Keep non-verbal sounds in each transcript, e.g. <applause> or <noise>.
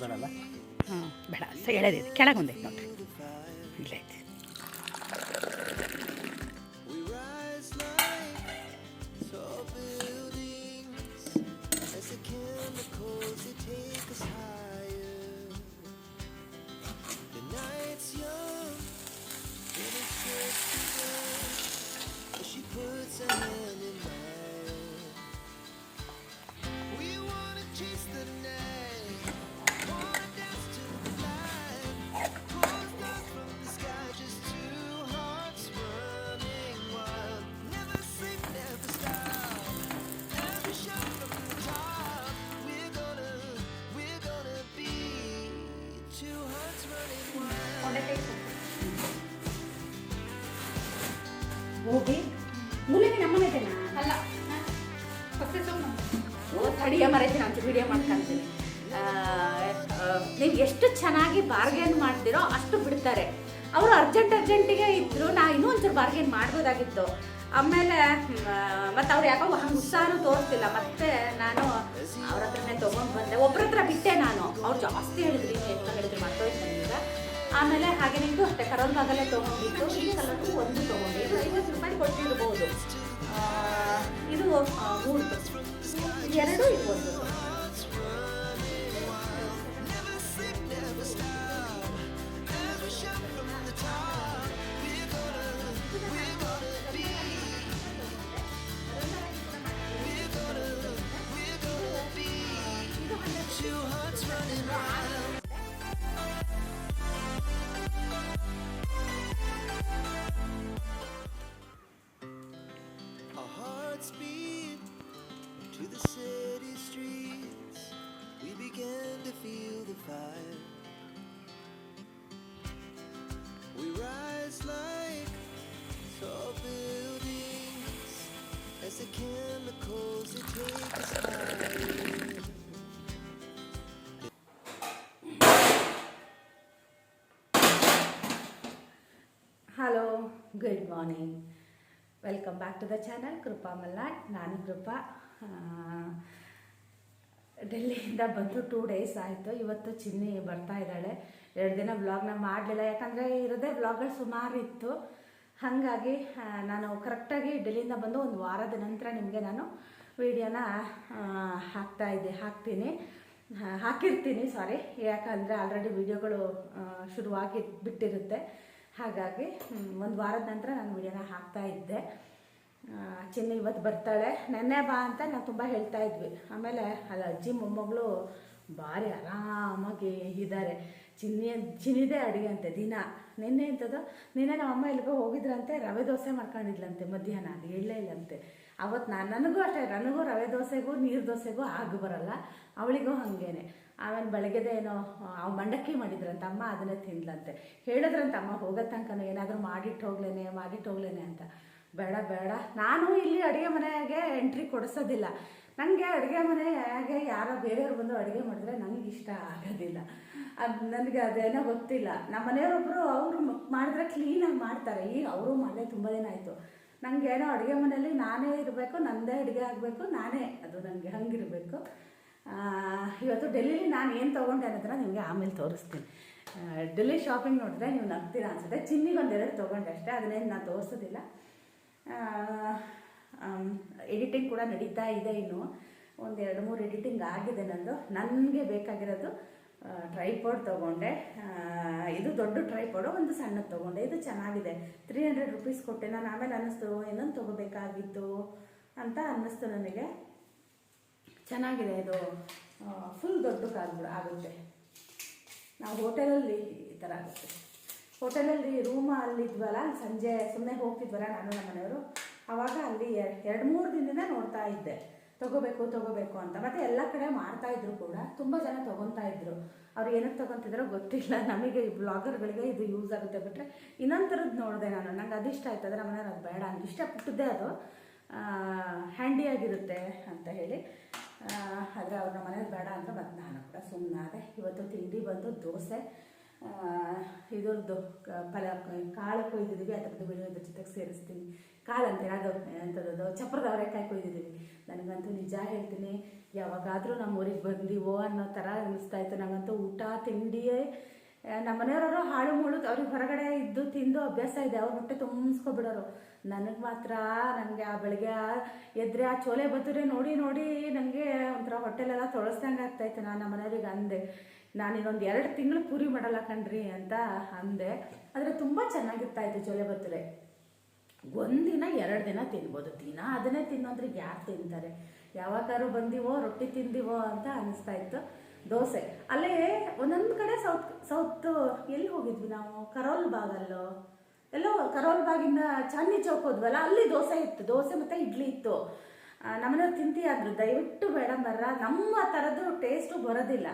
ಬೇಡಲ್ಲ ಹಾಂ ಬೇಡ ಸ ಎಳೆದಿದೆ ಕೆಳಗೆ ಒಂದೈತೆ ನೋಡ್ರಿ ಇಲ್ಲೇ ಐತೆ ಹೋಗಿ. ಮೂಲಂಗಿ ನಮ್ಮನೆ ಇದೆನಾ ಅಲ್ಲ ಅಡಿಗೆ ಮರೈತೀನಿ ಅಂತ ವಿಡಿಯೋ ಮಾಡ್ಕೊಂತೀನಿ ನೀವು ಎಷ್ಟು ಚೆನ್ನಾಗಿ ಬಾರ್ಗೇನ್ ಮಾಡ್ತೀರೋ ಅಷ್ಟು ಬಿಡ್ತಾರೆ. ಅವರು ಅರ್ಜೆಂಟ್ ಅರ್ಜೆಂಟಿಗೆ ಇದ್ರು ನಾ ಇನ್ನೂ ಒಂಚೂರು ಬಾರ್ಗೇನ್ ಮಾಡ್ಬೋದಾಗಿತ್ತು. ಆಮೇಲೆ ಮತ್ತು ಅವ್ರು ಯಾಕೋ ಹಂಗೆ ಉತ್ಸಾಹನೂ ತೋರಿಸ್ತಿಲ್ಲ. ಮತ್ತೆ ನಾನು ಅವ್ರ ಹತ್ರನೇ ತೊಗೊಂಡು ಬಂದೆ. ಒಬ್ಬರ ಹತ್ರ ಬಿಟ್ಟೆ ನಾನು. ಅವ್ರು ಜಾಸ್ತಿ ಹೇಳಿದ್ರಿ ಎಷ್ಟು ಹೇಳಿದ್ರು ನನಗೀಗ ಆಮೇಲೆ ಹಾಗೆ ನಿಂತು ಅಷ್ಟೇ ಕರೋಲ್ ಭಾಗಲ್ಲೇ ತೊಗೊಂಡಿದ್ದು. ಈ ಕಲರ್ದು ಒಂದು ತೊಗೊಂಡಿದ್ದು. ಕೊಟ್ಟಿರ್ಬೋದು. ಆ, ಇದು ಆ, ಮೂರ್ದು ಎರಡು ಇದು ಒಂದು morning welcome back to the channel Krupa Malnad ನಾನು ಕೃಪಾ ಡೆಲ್ಲಿಯಿಂದ ಬಂದು ಟೂ ಡೇಸ್ ಆಯಿತು. ಇವತ್ತು ಚಿನ್ನಿ ಬರ್ತಾ ಇದ್ದಾಳೆ. ಎರಡು ದಿನ ವ್ಲಾಗ್ನ ಮಾಡಲಿಲ್ಲ. ಯಾಕಂದರೆ ಇರೋದೇ ವ್ಲಾಗ್ಗಳು ಸುಮಾರು ಇತ್ತು. ಹಾಗಾಗಿ ನಾನು ಕರೆಕ್ಟಾಗಿ ಡೆಲ್ಲಿಯಿಂದ ಬಂದು ಒಂದು ವಾರದ ನಂತರ ನಿಮಗೆ ನಾನು ವಿಡಿಯೋನ ಹಾಕ್ತಾ ಇದ್ದೆ. ಹಾಕ್ತೀನಿ. ಹಾಕಿರ್ತೀನಿ ಸಾರಿ ಯಾಕಂದರೆ ಆಲ್ರೆಡಿ ವಿಡಿಯೋಗಳು ಶುರುವಾಗಿ ಬಿಟ್ಟಿರುತ್ತೆ. ಹಾಗಾಗಿ ಒಂದು ವಾರದ ನಂತರ ನಾನು ವಿಡಿಯೋನ ಹಾಕ್ತಾ ಇದ್ದೆ. ಚಿನ್ನಿ ಇವತ್ತು ಬರ್ತಾಳೆ. ನೆನ್ನೆ ಬಾ ಅಂತ ನಾವು ತುಂಬ ಹೇಳ್ತಾ ಇದ್ವಿ. ಆಮೇಲೆ ಅದು ಅಜ್ಜಿ, ಮೊಮ್ಮಗಳು ಭಾರಿ ಆರಾಮಾಗಿ ಇದ್ದಾರೆ ಚಿನ್ನಿ ಚಿನ್ನಿದೇ ಅಡುಗೆ ಅಂತೆ, ದಿನ. ನಿನ್ನೆ ಎಂಥದ್ದು ನಿನ್ನೆ ನಮ್ಮ ಅಮ್ಮ ಎಲ್ಲಿಗೋ ಹೋಗಿದ್ರಂತೆ, ರವೆ ದೋಸೆ ಮಾಡ್ಕೊಂಡಿದ್ಲಂತೆ ಮಧ್ಯಾಹ್ನ. ಅದು ಹೇಳಲೇ ಇಲ್ಲಂತೆ ಅವತ್ತು ನಾನು ನನಗೂ ಅಷ್ಟೇ, ನನಗೂ ರವೆ ದೋಸೆಗೂ, ನೀರು ದೋಸೆಗೂ ಆಗಿ ಬರಲ್ಲ. ಅವಳಿಗೂ ಹಾಗೇನೆ. ಆಮೇಲೆ ಬೆಳಗ್ಗೆದೆ ಏನೋ ಅವ್ ಮಂಡಕ್ಕಿ ಮಾಡಿದ್ರಂತ, ಅಮ್ಮ ಅದನ್ನೇ ತಿಂದ್ಲಂತೆ. ಹೇಳಿದ್ರಂತ, ಅಮ್ಮ ಹೋಗೋ ತನಕನೂ ಏನಾದರೂ ಮಾಡಿಟ್ಟು ಹೋಗ್ಲೇನೆ ಮಾಡಿಟ್ಟು ಹೋಗ್ಲೇನೆ ಅಂತ. ಬೇಡ ಬೇಡ. ನಾನು ಇಲ್ಲಿ ಅಡುಗೆ ಮನೆಗೆ ಎಂಟ್ರಿ ಕೊಡಿಸೋದಿಲ್ಲ. ನನಗೆ ಅಡುಗೆ ಮನೆಗೆ ಯಾರೋ ಬೇರೆಯವ್ರು ಬಂದು ಅಡುಗೆ ಮಾಡಿದ್ರೆ ನನಗೆ ಇಷ್ಟ ಆಗೋದಿಲ್ಲ. ಅದು ನನಗೆ ಅದೇನೋ ಗೊತ್ತಿಲ್ಲ. ನಮ್ಮ ಮನೆಯವರೊಬ್ಬರು ಅವರು ಮಾಡಿದ್ರೆ ಕ್ಲೀನಾಗಿ ಮಾಡ್ತಾರೆ. ಈ ಅವರು ಮನೆ ತುಂಬ ದಿನ ಆಯಿತು. ನನಗೇನೋ ಅಡುಗೆ ಮನೆಯಲ್ಲಿ ನಾನೇ ಇರಬೇಕು ನನ್ನದೇ ಅಡುಗೆ ಆಗಬೇಕು, ನಾನೇ. ಅದು ನನಗೆ ಹಂಗಿರಬೇಕು. ಇವತ್ತು ಡೆಲ್ಲಿಲಿ ನಾನು ಏನು ತೊಗೊಂಡೆ ಅನ್ನೋದನ್ನ ನಿಮಗೆ ಆಮೇಲೆ ತೋರಿಸ್ತೀನಿ. ಡೆಲ್ಲಿ ಶಾಪಿಂಗ್ ನೋಡಿದ್ರೆ ನೀವು ನಗ್ತೀರಾ ಅನ್ಸುತ್ತೆ. ಚಿನ್ನಿಗೆ ಎರಡು ತೊಗೊಂಡೆ ಅಷ್ಟೇ ಅದನ್ನೇನು ನಾನು ತೋರಿಸೋದಿಲ್ಲ. ಎಡಿಟಿಂಗ್ ಕೂಡ ನಡೀತಾ ಇದೆ ಇನ್ನು. ಒಂದು ಎರಡು ಮೂರು ಎಡಿಟಿಂಗ್ ಆಗಿದೆ ನಂದು. ನನಗೆ ಬೇಕಾಗಿರೋದು ಟ್ರೈಪೋಡ್ ತೊಗೊಂಡೆ. ಇದು ದೊಡ್ಡ ಟ್ರೈಪೋಡು ಒಂದು ಸಣ್ಣದು ತೊಗೊಂಡೆ. ಇದು ಚೆನ್ನಾಗಿದೆ. ತ್ರೀ ಹಂಡ್ರೆಡ್ ರುಪೀಸ್ ಕೊಟ್ಟೆ. ನಾನು ಆಮೇಲೆ ಅನ್ನಿಸ್ತು ಇನ್ನೊಂದು ತೊಗೋಬೇಕಾಗಿತ್ತು ಅಂತ ಅನ್ನಿಸ್ತು ನನಗೆ. ಚೆನ್ನಾಗಿದೆ. ಇದು ಫುಲ್ ದೊಡ್ಡ ಕಾಲ್ಬಿಡ ಆಗುತ್ತೆ. ನಾವು ಹೋಟೆಲಲ್ಲಿ ಈ ಥರ ಆಗುತ್ತೆ. ಹೋಟೆಲಲ್ಲಿ ರೂಮ ಅಲ್ಲಿದ್ವಲ್ಲ ಅಲ್ಲಿ ಸಂಜೆ ಸುಮ್ಮನೆ ಹೋಗ್ತಿದ್ವಲ್ಲ ನಾನು ನಮ್ಮ ಮನೆಯವರು ಆವಾಗ ಅಲ್ಲಿ ಎರಡು ಮೂರು ದಿನದಿಂದ ನೋಡ್ತಾ ಇದ್ದೆ. ತಗೋಬೇಕು ತಗೋಬೇಕು ಅಂತ. ಮತ್ತೆ ಎಲ್ಲ ಕಡೆ ಮಾಡ್ತಾ ಇದ್ರು ಕೂಡ, ತುಂಬ ಜನ ತೊಗೊತಾ ಇದ್ರು. ಅವ್ರು ಏನಕ್ಕೆ ತೊಗೊತಿದ್ರೋ ಗೊತ್ತಿಲ್ಲ. ನಮಗೆ ಈ ಬ್ಲಾಗರ್ಗಳಿಗೆ ಇದು ಯೂಸ್ ಆಗುತ್ತೆ ಬಿಟ್ಟರೆ ಇನ್ನೊಂದು ಥರದ್ದು ನೋಡಿದೆ ನಾನು. ನಂಗೆ ಅದು ಇಷ್ಟ ಆಯ್ತು. ಅದರ ಮನೆಯವ್ರು, ಅದು ಬೇಡ ಅಂತ. ಇಷ್ಟಪಟ್ಟಿದ್ದೆ ಅದು ಹ್ಯಾಂಡಿಯಾಗಿರುತ್ತೆ ಅಂತ ಹೇಳಿ. ಆದರೆ ಅವ್ರ ಮನೇಲಿ ಬೇಡ ಅಂತ ಮತ್ತು ನಾನು ಕೂಡ ಸುಮ್ಮನಾದೆ ಇವತ್ತು ತಿಂಡಿ ಬಂದು ದೋಸೆ. ಇದರದ್ದು ಫಲ ಕಾಳು ಕೊಯ್ದಿದ್ದೀವಿ, ಅದರದ್ದು ಬಿಳಿ ಇದ್ರ ಜೊತೆಗೆ ಸೇರಿಸ್ತೀನಿ. ಕಾಳು ಅಂತೀರ ಅದು ಎಂಥದ್ದು ಚಪ್ರದ ಅವರೆಕಾಯಿ ಕೊಯ್ದಿದ್ದೀವಿ. ನನಗಂತೂ ನಿಜ ಹೇಳ್ತೀನಿ, ಯಾವಾಗಾದರೂ ನಮ್ಮ ಊರಿಗೆ ಬಂದೀವೋ ಅನ್ನೋ ಥರ ಅನ್ನಿಸ್ತಾ ಇತ್ತು. ನಂಗಂತೂ ಊಟ, ತಿಂಡಿಯೇ ನಮ್ಮ ಮನೆಯವರು ಹಾಳು ಮುಳು ಅವ್ರಿಗೆ ಹೊರಗಡೆ ಇದ್ದು ತಿಂದು ಅಭ್ಯಾಸ ಇದೆ. ಅವ್ರ ಹೊಟ್ಟೆ ತುಂಬಿಸ್ಕೊಬಿಡೋರು. ನನಗೆ ಮಾತ್ರ ನನಗೆ ಆ ಬೆಳಗ್ಗೆ ಎದ್ರೆ ಆ ಚೋಲೆ ಬತ್ತೂರೆ ನೋಡಿ ನೋಡಿ ನನಗೆ ಒಂಥರ ಹೊಟ್ಟೆಲೆಲ್ಲ ತೊಳಸ್ದಂಗೆ ಆಗ್ತಾಯಿತ್ತು ನಾನು ನಮ್ಮ ಮನೆಯವ್ರಿಗೆ ಅಂದೆ, ನಾನು ಇನ್ನೊಂದು ಎರಡು ತಿಂಗಳು ಪೂರಿ ಮಾಡಲ್ಲ ಕಣ್ರಿ ಅಂತ ಅಂದೆ. ಆದರೆ ತುಂಬ ಚೆನ್ನಾಗಿರ್ತಾಯಿತ್ತು ಚೋಲೆ ಬತ್ತೂರೆ. ಒಂದಿನ ಎರಡು ದಿನ ತಿನ್ಬೋದು. ದಿನ ಅದನ್ನೇ ತಿನ್ನೋದ್ರೆ ಯಾರು ತಿಂತಾರೆ? ಯಾವಾಗಾರು ಬಂದಿವೋ, ರೊಟ್ಟಿ ತಿಂದಿವೋ ಅಂತ ಅನಿಸ್ತಾ ಇತ್ತು ದೋಸೆ. ಅಲ್ಲೇ ಒಂದೊಂದು ಕಡೆ ಸೌತ್ ಸೌತ್ ಎಲ್ಲಿ ಹೋಗಿದ್ವಿ ನಾವು? ಕರೋಲ್ ಬಾಗಲ್ಲೋ? ಎಲ್ಲೋ ಕರೋಲ್ ಬಾಗಿಂದ ಚಾಂದಿ ಚೌಕ್ ಹೋದ್ವಲ್ಲ, ಅಲ್ಲಿ ದೋಸೆ ಇತ್ತು, ದೋಸೆ ಮತ್ತು ಇಡ್ಲಿ ಇತ್ತು. ನಮ್ಮನೆ ನಮ್ಮನೆಯವ್ರು ತಿಂತೀಯಾದ್ರು ದಯವಿಟ್ಟು ಬೇಡ ಮರ್ರ, ನಮ್ಮ ಥರದ್ದು ಟೇಸ್ಟು ಬರೋದಿಲ್ಲ.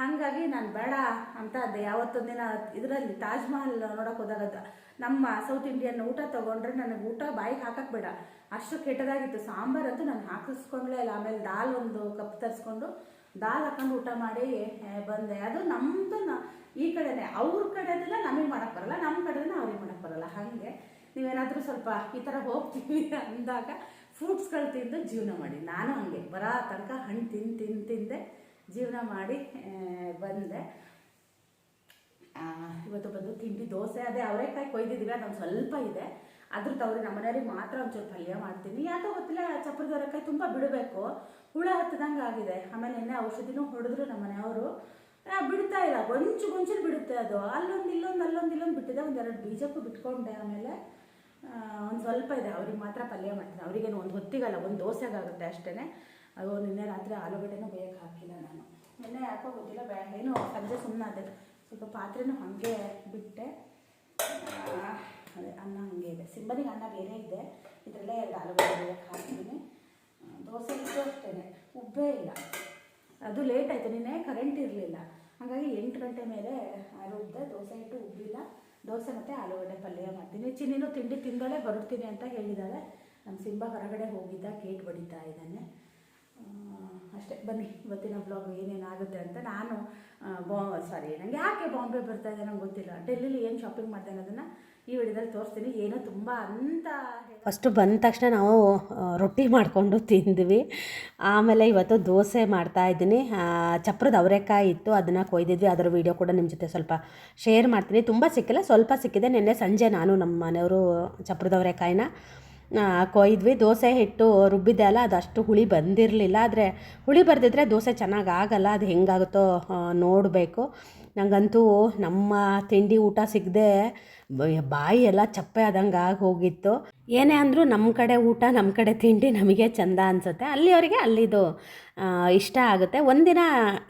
ಹಾಗಾಗಿ ನಾನು ಬೇಡ ಅಂತ ಯಾವತ್ತೊಂದು ಯಾವತ್ತೊಂದಿನ ಇದರಲ್ಲಿ ತಾಜ್ ಮಹಲ್ ನೋಡೋಕೆ ಹೋದಾಗ ನಮ್ಮ ಸೌತ್ ಇಂಡಿಯನ್ ಊಟ ತೊಗೊಂಡ್ರೆ ನನಗೆ ಊಟ ಬಾಯಿಗೆ ಹಾಕಕ್ಕೆ ಬೇಡ. ಅಷ್ಟು ಕೆಟ್ಟದಾಗಿತ್ತು. ಸಾಂಬಾರಂತೂ ನಾನು ಹಾಕಿಸ್ಕೊಂಡ್ಲೇ ಇಲ್ಲ. ಆಮೇಲೆ ದಾಲ್ ಒಂದು ಕಪ್ ತರಿಸ್ಕೊಂಡು, ದಾಲ್ ಹಾಕೊಂಡು ಊಟ ಮಾಡಿ ಬಂದೆ. ಅದು ನಮ್ಮದು ಈ ಕಡೆನೇ ಅವ್ರ ಕಡೆದೆಲ್ಲ ನಮಗೆ ಮಾಡಕ್ಕೆ ಬರಲ್ಲ ನಮ್ಮ ಕಡೆನ ಅವ್ರಿಗೆ ಮಾಡಕ್ಕೆ ಬರಲ್ಲ. ಹಾಗೆ ನೀವೇನಾದ್ರೂ ಸ್ವಲ್ಪ ಈ ಥರ ಹೋಗ್ತೀವಿ <laughs> ಅಂದಾಗ ಫ್ರೂಟ್ಸ್ಗಳು ತಿಂದು ಜೀವನ ಮಾಡಿ. ನಾನು ಹಂಗೆ, ಬರೋ ತನಕ ಹಣ್ಣು ತಿಂದು ತಿಂದು, ತಿಂದೆ ಜೀವನ ಮಾಡಿ ಬಂದೆ. ಇವತ್ತು ಬಂದು ತಿಂಡಿ, ದೋಸೆ, ಅದೇ ಅವರೇಕಾಯಿ ಕೊಯ್ದಿದ್ದೀವಿ, ಅದೊಂದು ಸ್ವಲ್ಪ ಇದೆ. ಅದ್ರ ತವ್ರಿ ನಮ್ಮ ಮನೆಯವ್ರಿಗೆ ಮಾತ್ರ ಒಂಚೂರು ಪಲ್ಯ ಮಾಡ್ತೀನಿ. ಯಾಕೋ ಗೊತ್ತಿಲ್ಲ, ಚಪ್ಪರದ ಅವರೆಕಾಯಿ ತುಂಬ ಬಿಡಬೇಕು. ಹುಳ ಹತ್ತದಂಗೆ ಆಗಿದೆ ಆಮೇಲೆ ನಿನ್ನೆ ಔಷಧಿನೂ ಹೊಡೆದ್ರು ನಮ್ಮ ಮನೆಯವರು. ಬಿಡ್ತಾ ಇಲ್ಲ. ಗೊಂಚು ಗೊಂಚಲು ಬಿಡುತ್ತೆ ಅದು. ಅಲ್ಲೊಂದು ಇಲ್ಲೊಂದು ಅಲ್ಲೊಂದು ಇಲ್ಲೊಂದು ಬಿಟ್ಟಿದೆ. ಒಂದೆರಡು ಬೀಜಕ್ಕೂ ಬಿಟ್ಕೊಂಡೆ ಆಮೇಲೆ ಒಂದು ಸ್ವಲ್ಪ ಇದೆ. ಅವ್ರಿಗೆ ಮಾತ್ರ ಪಲ್ಯ ಮಾಡ್ತೀನಿ. ಅವರಿಗೇನು ಒಂದು ಹೊತ್ತಿಗಲ್ಲ, ಒಂದು ದೋಸೆಗಾಗುತ್ತೆ ಅಷ್ಟೇ ಅದು ನಿನ್ನೆ ರಾತ್ರಿ ಆಲೂಗಡ್ಡೆನೂ ಬೇಯಕ್ಕೆ ಹಾಕಿಲ್ಲ ನಾನು. ನಿನ್ನೆ ಯಾಕೋ ಗೊತ್ತಿಲ್ಲ, ಬೇ, ಏನು ಸಂಜೆ ಸುಮ್ಮನೆ ಅದೇ. ಸ್ವಲ್ಪ ಪಾತ್ರೆನೂ ಹಾಗೆ ಬಿಟ್ಟೆ. ಅದೇ ಅನ್ನ ಹಾಗೆ ಇದೆ. ಸಿಂಬನಿಗೆ ಅನ್ನ ಬೇರೆ ಇದೆ. ಇದರಲ್ಲೇ ಎರಡು ಆಲೂಗಡ್ಡೆ ಬೇಯಕ್ಕೆ ಹಾಕ್ತೀನಿ. ದೋಸೆ ಇಟ್ಟು ಅಷ್ಟೇ ಉಬ್ಬೇ ಇಲ್ಲ. ಅದು ಲೇಟ್ ಆಯಿತು. ನಿನ್ನೆ ಕರೆಂಟ್ ಇರಲಿಲ್ಲ. ಹಾಗಾಗಿ ಎಂಟು ಗಂಟೆ ಮೇಲೆ ರುಬ್ದೆ ದೋಸೆ ಇಟ್ಟು ಉಬ್ಬಿಲ್ಲ. ದೋಸೆ ಮತ್ತು ಆಲೂಗಡ್ಡೆ ಪಲ್ಯ ಮಾಡ್ತೀನಿ. ಚಿನ್ನಿನೂ ತಿಂಡಿ ತಿಂದಲೇ ಹೊರಡ್ತೀನಿ ಅಂತ ಹೇಳಿದ್ದಾಳೆ ನಮ್ಮ ಸಿಂಬ ಹೊರಗಡೆ ಹೋಗಿದ್ದ ಗೇಟ್ ಬಡಿತಾ ಇದ್ದಾನೆ. ಅಷ್ಟೇ. ಬನ್ನಿ, ಇವತ್ತಿನ ಬ್ಲಾಗ್ ಏನೇನಾಗುತ್ತೆ ಅಂತ ನಾನು ಬಾ ಸಾರಿ ನನಗೆ ಯಾಕೆ ಬಾಂಬೆ ಬರ್ತಾ ಇದೆ ನಂಗೆ ಗೊತ್ತಿಲ್ಲ. ಡೆಲ್ಲಿಲಿ ಏನು ಶಾಪಿಂಗ್ ಮಾಡ್ತಾನೆ ಅನ್ನೋದನ್ನು ಈ ವಿಡಿಯೋದಲ್ಲಿ ತೋರಿಸ್ತೀನಿ. ಏನೋ ತುಂಬ ಅಂತ ಫಸ್ಟು ಬಂದ ತಕ್ಷಣ ನಾವು ರೊಟ್ಟಿ ಮಾಡಿಕೊಂಡು ತಿಂದ್ವಿ. ಆಮೇಲೆ ಇವತ್ತು ದೋಸೆ ಮಾಡ್ತಾ ಇದ್ದೀನಿ. ಚಪ್ರದ ಅವರೆಕಾಯಿ ಇತ್ತು, ಅದನ್ನು ಕೊಯ್ದಿದ್ವಿ. ಅದರ ವೀಡಿಯೋ ಕೂಡ ನಿಮ್ಮ ಜೊತೆ ಸ್ವಲ್ಪ ಶೇರ್ ಮಾಡ್ತೀನಿ. ತುಂಬ ಸಿಕ್ಕಿಲ್ಲ, ಸ್ವಲ್ಪ ಸಿಕ್ಕಿದೆ. ನಿನ್ನೆ ಸಂಜೆ ನಾನು ನಮ್ಮ ಮನೆಯವರು ಚಪ್ರದ ಅವರೆಕಾಯಿನ ಕೊಯ್ದ್ವಿ. ದೋಸೆ ಹಿಟ್ಟು ರುಬ್ಬಿದ್ದೆ ಅಲ್ಲ ಅದು ಅಷ್ಟು ಹುಳಿ ಬಂದಿರಲಿಲ್ಲ. ಆದರೆ ಹುಳಿ ಬರೆದಿದ್ರೆ ದೋಸೆ ಚೆನ್ನಾಗಿ ಆಗಲ್ಲ. ಅದು ಹೆಂಗಾಗುತ್ತೋ ನೋಡಬೇಕು. ನನಗಂತೂ ನಮ್ಮ ತಿಂಡಿ ಊಟ ಸಿಗದೆ ಬಾಯಿ ಎಲ್ಲ ಚಪ್ಪೆ ಆದಂಗೆ ಆಗಿ ಹೋಗಿತ್ತು. ಏನೇ ಅಂದರೂ ನಮ್ಮ ಕಡೆ ಊಟ ನಮ್ಮ ಕಡೆ ತಿಂಡಿ ನಮಗೆ ಚಂದ ಅನಿಸುತ್ತೆ. ಅಲ್ಲಿಯವರಿಗೆ ಅಲ್ಲಿದು. ಇಷ್ಟ ಆಗುತ್ತೆ. ಒಂದಿನ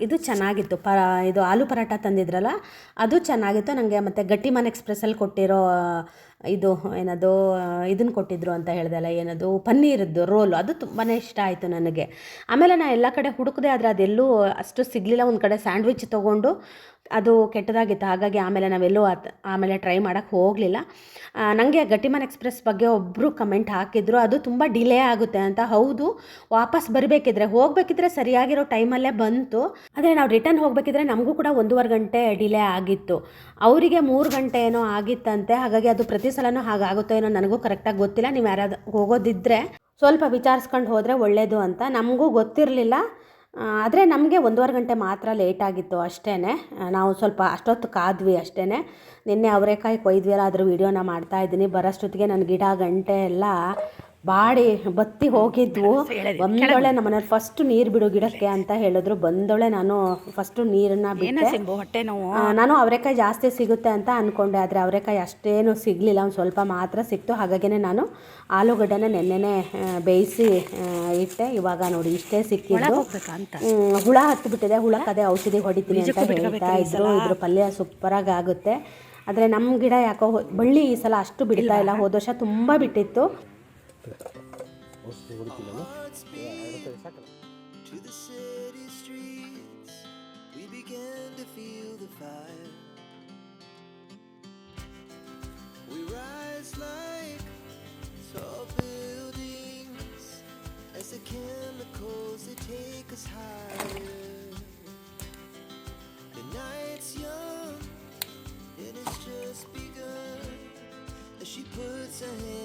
ಇದು ಚೆನ್ನಾಗಿತ್ತು. ಪ, ಇದು ಆಲೂ ಪರಾಟ ತಂದಿದ್ರಲ್ಲ, ಅದು ಚೆನ್ನಾಗಿತ್ತು. ನನಗೆ ಮತ್ತು ಗಟ್ಟಿಮನ್ ಎಕ್ಸ್ಪ್ರೆಸ್ಸಲ್ಲಿ ಕೊಟ್ಟಿರೋ, ಇದು ಏನದು ಇದನ್ನು ಕೊಟ್ಟಿದ್ರು ಅಂತ ಹೇಳ್ದಲ್ಲ, ಏನದು ಪನ್ನೀರದ್ದು ರೋಲು. ಅದು ತುಂಬಾ ಇಷ್ಟ ಆಯಿತು ನನಗೆ. ಆಮೇಲೆ ನಾನು ಎಲ್ಲ ಕಡೆ ಹುಡುಕಿದೆ ಆದರೆ ಅದೆಲ್ಲೂ ಅಷ್ಟು ಸಿಗಲಿಲ್ಲ. ಒಂದು ಕಡೆ ಸ್ಯಾಂಡ್ವಿಚ್ ತೊಗೊಂಡು ಅದು ಕೆಟ್ಟದಾಗಿತ್ತು. ಹಾಗಾಗಿ ಆಮೇಲೆ ನಾವೆಲ್ಲೂ ಅತ್ ಆಮೇಲೆ ಟ್ರೈ ಮಾಡೋಕ್ಕೆ ಹೋಗಲಿಲ್ಲ. ನನಗೆ ಗಟ್ಟಿಮನ್ ಎಕ್ಸ್ಪ್ರೆಸ್ ಬಗ್ಗೆ ಒಬ್ಬರು ಕಮೆಂಟ್ ಹಾಕಿದ್ರು. ಅದು ತುಂಬ ಡಿಲೇ ಆಗುತ್ತೆ ಅಂತ. ಹೌದು, ವಾಪಸ್ ಬರಬೇಕಿದ್ರೆ, ಹೋಗಬೇಕಿದ್ರೆ ಸರಿಯಾಗಿರೋ ಟೈಮಲ್ಲೇ ಬಂತು. ಆದರೆ ನಾವು ರಿಟರ್ನ್ ಹೋಗಬೇಕಿದ್ರೆ ನಮಗೂ ಕೂಡ ಒಂದೂವರೆ ಗಂಟೆ ಡಿಲೇ ಆಗಿತ್ತು. ಅವರಿಗೆ ಮೂರು ಗಂಟೆ ಏನೋ ಆಗಿತ್ತಂತೆ. ಹಾಗಾಗಿ ಅದು ಪ್ರತಿ ಸಲನೂ ಹಾಗಾಗುತ್ತೋ ಏನೋ ನನಗೂ ಕರೆಕ್ಟಾಗಿ ಗೊತ್ತಿಲ್ಲ. ನೀವು ಯಾರಾದ್ರು ಹೋಗೋದಿದ್ದರೆ ಸ್ವಲ್ಪ ವಿಚಾರಿಸ್ಕೊಂಡು ಹೋದರೆ ಒಳ್ಳೆಯದು ಅಂತ. ನಮಗೂ ಗೊತ್ತಿರಲಿಲ್ಲ. ಆದರೆ ನಮಗೆ ಒಂದೂವರೆ ಗಂಟೆ ಮಾತ್ರ ಲೇಟ್ ಆಗಿತ್ತು ಅಷ್ಟೇ ನಾವು ಸ್ವಲ್ಪ ಅಷ್ಟೊತ್ತು ಕಾದ್ವಿ ಅಷ್ಟೇ ನಿನ್ನೆ ಅವರೆಕಾಯಿ ಕೊಯ್ದ್ವಿ ಅಲ್ಲ ಅದ್ರ ವೀಡಿಯೋನ ಮಾಡ್ತಾ ಇದ್ದೀನಿ. ಬರೋಷ್ಟೊತ್ತಿಗೆ ನನ್ನ ಗಿಡ ಗಂಟೆ ಎಲ್ಲ ಬಾಡಿ ಬತ್ತಿ ಹೋಗಿದ್ವು. ಬಂದೊಳೆ ನಮ್ಮ ಮನೆಯವ್ರು ಫಸ್ಟ್ ನೀರು ಬಿಡು ಗಿಡಕ್ಕೆ ಅಂತ ಹೇಳಿದ್ರು. ಬಂದೊಳೆ ನಾನು ಫಸ್ಟ್ ನೀರನ್ನ ಬಿಟ್ಟೆ. ಹೊಟ್ಟೆ ನೋವು? ನಾನು ಅವರೆಕಾಯಿ ಜಾಸ್ತಿ ಸಿಗುತ್ತೆ ಅಂತ ಅಂದ್ಕೊಂಡೆ ಆದರೆ ಅವರೆಕಾಯಿ ಅಷ್ಟೇನು ಸಿಗಲಿಲ್ಲ. ಒಂದು ಸ್ವಲ್ಪ ಮಾತ್ರ ಸಿಕ್ತು. ಹಾಗಾಗಿನೇ ನಾನು ಆಲೂಗಡ್ಡೆನ ನೆನ್ನೆನೆ ಬೇಯಿಸಿ ಇಟ್ಟೆ. ಇವಾಗ ನೋಡಿ ಇಷ್ಟೇ ಸಿಕ್ಕಿದ್ದು. ಹುಳ ಹತ್ತು ಬಿಟ್ಟಿದೆ ಹುಳಕ್ಕೆ ಅದೇ ಔಷಧಿ ಹೊಡಿತೀನಿ ಅಂತ ಹೇಳ್ತಾ ಇದ್ರು. ಇದ್ರ ಪಲ್ಯ ಸೂಪರಾಗಿ ಆಗುತ್ತೆ. ಆದರೆ ನಮ್ಮ ಗಿಡ ಯಾಕೋ ಬಳ್ಳಿ ಈ ಸಲ ಅಷ್ಟು ಬಿಡ್ತಾ ಇಲ್ಲ. ಹೋದ ವರ್ಷ ತುಂಬ ಬಿಟ್ಟಿತ್ತು. Hearts beat to the city streets. We began to feel the fire. We rise like tall buildings as the chemicals they take us higher. The night's young and it's just begun as she puts her hand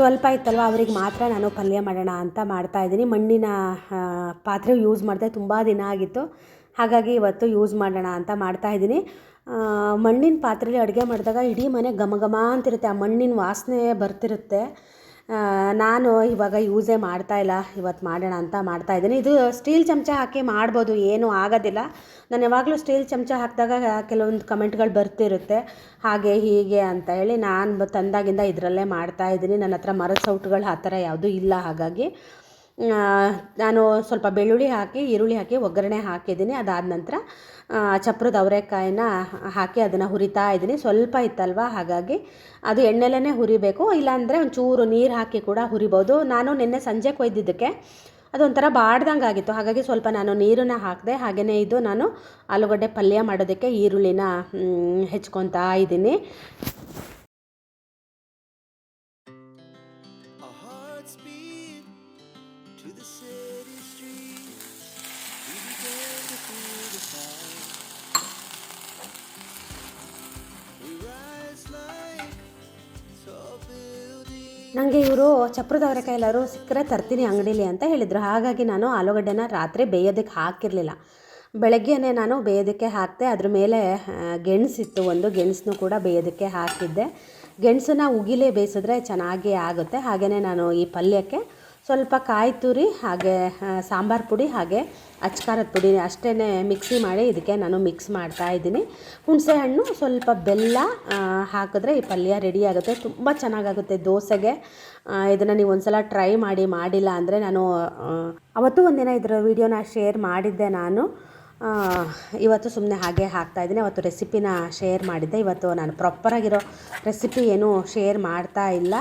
ಸ್ವಲ್ಪ ಇತ್ತಲ್ವ ಅವ್ರಿಗೆ ಮಾತ್ರ ನಾನು ಪಲ್ಯ ಮಾಡೋಣ ಅಂತ ಮಾಡ್ತಾಯಿದ್ದೀನಿ ಮಣ್ಣಿನ ಪಾತ್ರೆ ಯೂಸ್ ಮಾಡಿದೆ ತುಂಬ ದಿನ ಆಗಿತ್ತು. ಹಾಗಾಗಿ ಇವತ್ತು ಯೂಸ್ ಮಾಡೋಣ ಅಂತ ಮಾಡ್ತಾಯಿದ್ದೀನಿ ಮಣ್ಣಿನ ಪಾತ್ರೆಲಿ ಅಡುಗೆ ಮಾಡಿದಾಗ ಇಡೀ ಮನೆ ಘಮ ಘಮ ಅಂತಿರುತ್ತೆ. ಆ ಮಣ್ಣಿನ ವಾಸನೆ ಬರ್ತಿರುತ್ತೆ. ನಾನು ಇವಾಗ ಯೂಸೇ ಮಾಡ್ತಾ ಇಲ್ಲ ಇವತ್ತು ಮಾಡೋಣ ಅಂತ ಮಾಡ್ತಾ ಇದ್ದೀನಿ. ಇದು ಸ್ಟೀಲ್ ಚಮಚ ಹಾಕಿ ಮಾಡ್ಬೋದು, ಏನೂ ಆಗೋದಿಲ್ಲ. ನಾನು ಯಾವಾಗಲೂ ಸ್ಟೀಲ್ ಚಮಚ ಹಾಕಿದಾಗ ಕೆಲವೊಂದು ಕಮೆಂಟ್ಗಳು ಬರ್ತಿರುತ್ತೆ, ಹಾಗೆ ಹೀಗೆ ಅಂತ ಹೇಳಿ ನಾನು ತಂದಾಗಿಂದ ಇದರಲ್ಲೇ ಮಾಡ್ತಾ ಇದ್ದೀನಿ. ನನ್ನ ಹತ್ರ ಮರದ ಸೌಟುಗಳು ಆ ಥರ ಯಾವುದೂ ಇಲ್ಲ ಹಾಗಾಗಿ. ನಾನು ಸ್ವಲ್ಪ ಬೆಳ್ಳುಳ್ಳಿ ಹಾಕಿ, ಈರುಳ್ಳಿ ಹಾಕಿ, ಒಗ್ಗರಣೆ ಹಾಕಿದ್ದೀನಿ. ಅದಾದ ನಂತರ ಚಪ್ರದ ಅವರೆಕಾಯಿನ ಹಾಕಿ ಅದನ್ನು ಹುರಿತಾ ಇದ್ದೀನಿ. ಸ್ವಲ್ಪ ಇತ್ತಲ್ವ? ಹಾಗಾಗಿ ಅದು ಎಣ್ಣೆಲೇ ಹುರಿಬೇಕು. ಇಲ್ಲಾಂದರೆ ಒಂಚೂರು ನೀರು ಹಾಕಿ ಕೂಡ ಹುರಿಬೋದು. ನಾನು ನಿನ್ನೆ ಸಂಜೆ ಕೊಯ್ದಿದ್ದಕ್ಕೆ ಅದೊಂಥರ ಬಾಡ್ದಂಗೆ ಆಗಿತ್ತು. ಹಾಗಾಗಿ ಸ್ವಲ್ಪ ನಾನು ನೀರನ್ನ ಹಾಕಿದೆ ಹಾಗೆಯೇ ಇದು ನಾನು ಆಲೂಗಡ್ಡೆ ಪಲ್ಯ ಮಾಡೋದಕ್ಕೆ ಈರುಳ್ಳಿನ ಹೆಚ್ಕೊತಾ ಇದ್ದೀನಿ. ನನಗೆ ಇವರು ಚಪ್ರದ ಅವರೆಕಾಯಿ ಎಲ್ಲರೂ ಸಿಕ್ಕರೆ ತರ್ತೀನಿ ಅಂಗಡೀಲಿ ಅಂತ ಹೇಳಿದರು. ಹಾಗಾಗಿ ನಾನು ಆಲೂಗಡ್ಡೆನ ರಾತ್ರಿ ಬೇಯೋದಕ್ಕೆ ಹಾಕಿರಲಿಲ್ಲ. ಬೆಳಗ್ಗೆನೇ ನಾನು ಬೇಯೋದಕ್ಕೆ ಹಾಕಿದೆ, ಅದ್ರ ಮೇಲೆ ಗೆಣಸಿತ್ತು. ಒಂದು ಗೆಣಸನ್ನು ಕೂಡ ಬೇಯೋದಕ್ಕೆ ಹಾಕಿದ್ದೆ. ಗೆಣಸನ್ನ ಉಗಿಲೇ ಬೇಯಿಸಿದ್ರೆ ಚೆನ್ನಾಗಿ ಆಗುತ್ತೆ. ಹಾಗೆಯೇ ನಾನು ಈ ಪಲ್ಯಕ್ಕೆ ಸ್ವಲ್ಪ ಕಾಯಿ ತುರಿ ಹಾಗೆ ಸಾಂಬಾರು ಪುಡಿ ಹಾಗೆ ಅಚ್ಕಾರದ ಪುಡಿ ಅಷ್ಟೇ ಮಿಕ್ಸಿ ಮಾಡಿ ಇದಕ್ಕೆ ನಾನು ಮಿಕ್ಸ್ ಮಾಡ್ತಾ ಇದ್ದೀನಿ. ಹುಣಸೆ ಹಣ್ಣು ಸ್ವಲ್ಪ ಬೆಲ್ಲ ಹಾಕಿದ್ರೆ ಈ ಪಲ್ಯ ರೆಡಿ ಆಗುತ್ತೆ. ತುಂಬ ಚೆನ್ನಾಗಾಗುತ್ತೆ ದೋಸೆಗೆ. ಇದನ್ನು ನೀವು ಒಂದು ಸಲ ಟ್ರೈ ಮಾಡಿ ಮಾಡಿಲ್ಲ ಅಂದರೆ ನಾನು ಅವತ್ತು ಒಂದಿನ ಇದರ ವಿಡಿಯೋನ ಶೇರ್ ಮಾಡಿದ್ದೆ ನಾನು. ಇವತ್ತು ಸುಮ್ಮನೆ ಹಾಗೆ ಹಾಕ್ತಾ ಇದ್ದೀನಿ. ಅವತ್ತು ರೆಸಿಪಿನ ಶೇರ್ ಮಾಡಿದ್ದೆ. ಇವತ್ತು ನಾನು ಪ್ರಾಪರಾಗಿರೋ ರೆಸಿಪಿ ಏನೂ ಶೇರ್ ಮಾಡ್ತಾ ಇಲ್ಲ.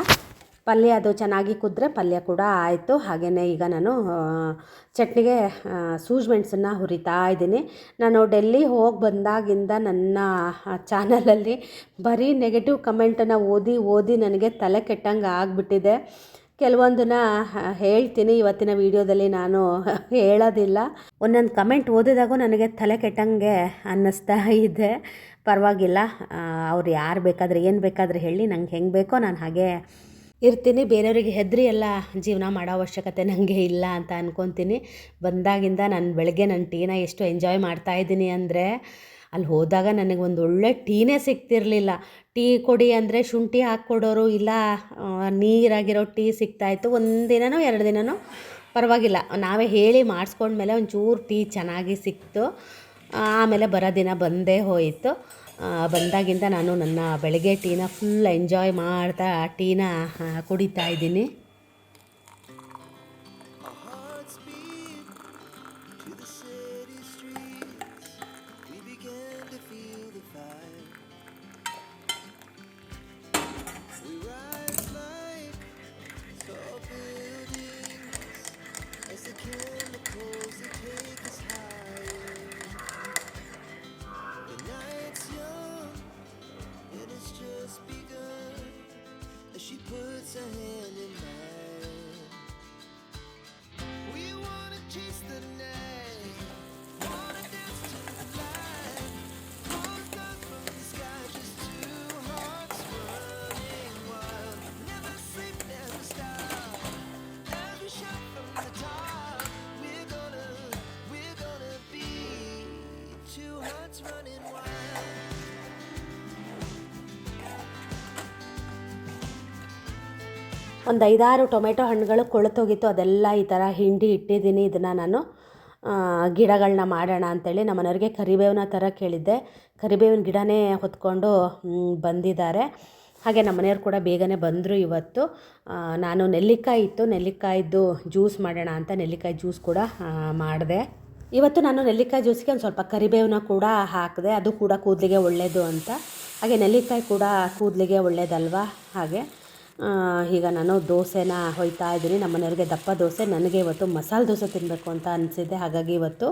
ಪಲ್ಯ ಅದು ಚೆನ್ನಾಗಿ ಕುದ್ರೆ ಪಲ್ಯ ಕೂಡ ಆಯಿತು. ಹಾಗೆಯೇ ಈಗ ನಾನು ಚಟ್ನಿಗೆ ಸೂಜ್ ಮೆಣಸನ್ನು ಹುರಿತಾ ಇದ್ದೀನಿ. ನಾನು ಡೆಲ್ಲಿ ಹೋಗಿ ಬಂದಾಗಿಂದ ನನ್ನ ಚಾನಲಲ್ಲಿ ಬರೀ ನೆಗೆಟಿವ್ ಕಮೆಂಟನ್ನು ಓದಿ ಓದಿ ನನಗೆ ತಲೆ ಕೆಟ್ಟಂಗೆ ಆಗಿಬಿಟ್ಟಿದೆ. ಕೆಲವೊಂದನ್ನ ಹೇಳ್ತೀನಿ. ಇವತ್ತಿನ ವಿಡಿಯೋದಲ್ಲಿ ನಾನು <laughs> ಹೇಳೋದಿಲ್ಲ. ಒಂದೊಂದು ಕಮೆಂಟ್ ಓದಿದಾಗೂ ನನಗೆ ತಲೆ ಕೆಟ್ಟಂಗೆ ಅನ್ನಿಸ್ತಾ ಇದೆ. ಪರವಾಗಿಲ್ಲ. ಅವ್ರು ಯಾರು ಬೇಕಾದರೆ, ಏನು ಬೇಕಾದರೆ ಹೇಳಿ ನಂಗೆ ಹೆಂಗೆ ಬೇಕೋ ನಾನು ಹಾಗೆ ಇರ್ತೀನಿ, ಬೇರೆಯವರಿಗೆ ಹೆದರಿ ಎಲ್ಲ ಜೀವನ ಮಾಡೋ ಅವಶ್ಯಕತೆ ನನಗೆ ಇಲ್ಲ ಅಂತ ಅಂದ್ಕೊತೀನಿ ಬಂದಾಗಿಂದ ನಾನು ಬೆಳಗ್ಗೆ ನನ್ನ ಟೀನ ಎಷ್ಟು ಎಂಜಾಯ್ ಮಾಡ್ತಾ ಇದ್ದೀನಿ ಅಂದರೆ, ಅಲ್ಲಿ ಹೋದಾಗ ನನಗೆ ಒಂದು ಒಳ್ಳೆ ಟೀನೇ ಸಿಗ್ತಿರಲಿಲ್ಲ. ಟೀ ಕೊಡಿ ಅಂದರೆ ಶುಂಠಿ ಹಾಕ್ಕೊಡೋರು ಇಲ್ಲ ನೀರಾಗಿರೋ ಟೀ ಸಿಗ್ತಾಯಿತ್ತು ಒಂದು ದಿನನೋ, ಎರಡು ದಿನನೋ ಪರವಾಗಿಲ್ಲ. ನಾವೇ ಹೇಳಿ ಮಾಡಿಸ್ಕೊಂಡ್ಮೇಲೆ ಒಂಚೂರು ಟೀ ಚೆನ್ನಾಗಿ ಸಿಕ್ತು. ಆಮೇಲೆ ಬರೋ ದಿನ ಬಂದೇ ಹೋಯಿತು. ಬಂದಾಗಿಂದ ನಾನು ನನ್ನ ಬೆಳಗ್ಗೆ ಟೀನ ಫುಲ್ ಎಂಜಾಯ್ ಮಾಡ್ತಾ ಟೀನ ಕುಡಿತಾ ಇದ್ದೀನಿ. ಒಂದು ಐದಾರು ಟೊಮೆಟೊ ಹಣ್ಣುಗಳು ಕೊಳೆತೋಗಿತ್ತು. ಅದೆಲ್ಲ ಈ ಥರ ಹಿಂಡಿ ಇಟ್ಟಿದ್ದೀನಿ. ಇದನ್ನು ನಾನು ಗಿಡಗಳನ್ನ ಮಾಡೋಣ ಅಂತೇಳಿ ನಮ್ಮ ಮನೆಯವ್ರಿಗೆ ಕರಿಬೇವನ್ನ ಥರ ಕೇಳಿದ್ದೆ. ಕರಿಬೇವಿನ ಗಿಡನೇ ಹೊತ್ಕೊಂಡು ಬಂದಿದ್ದಾರೆ. ಹಾಗೆ ನಮ್ಮ ಮನೆಯವ್ರು ಕೂಡ ಬೇಗನೆ ಬಂದರು ಇವತ್ತು. ನಾನು ನೆಲ್ಲಿಕಾಯಿ ಇತ್ತು. ನೆಲ್ಲಿಕಾಯಿದ್ದು ಜ್ಯೂಸ್ ಮಾಡೋಣ ಅಂತ ನೆಲ್ಲಿಕಾಯಿ ಜ್ಯೂಸ್ ಕೂಡ ಮಾಡಿದೆ. ಇವತ್ತು ನಾನು ನೆಲ್ಲಿಕಾಯಿ ಜ್ಯೂಸಿಗೆ ಒಂದು ಸ್ವಲ್ಪ ಕರಿಬೇವನ್ನ ಕೂಡ ಹಾಕಿದೆ. ಅದು ಕೂಡ ಕೂದಲಿಗೆ ಒಳ್ಳೆಯದು ಅಂತ. ಹಾಗೆ ನೆಲ್ಲಿಕಾಯಿ ಕೂಡ ಕೂದಲಿಗೆ ಒಳ್ಳೆಯದಲ್ವಾ ಹಾಗೆ. ಈಗ ನಾನು ದೋಸೆನ ಹೊಯ್ತಾ ಇದ್ದೀನಿ. ನಮ್ಮ ಮನೆಯವ್ರಿಗೆ ದಪ್ಪ ದೋಸೆ ನನಗೆ ಇವತ್ತು ಮಸಾಲೆ ದೋಸೆ ತಿನ್ನಬೇಕು ಅಂತ ಅನಿಸಿದೆ. ಹಾಗಾಗಿ ಇವತ್ತು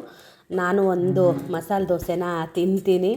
ನಾನು ಒಂದು ಮಸಾಲೆ ದೋಸೆನ ತಿಂತೀನಿ.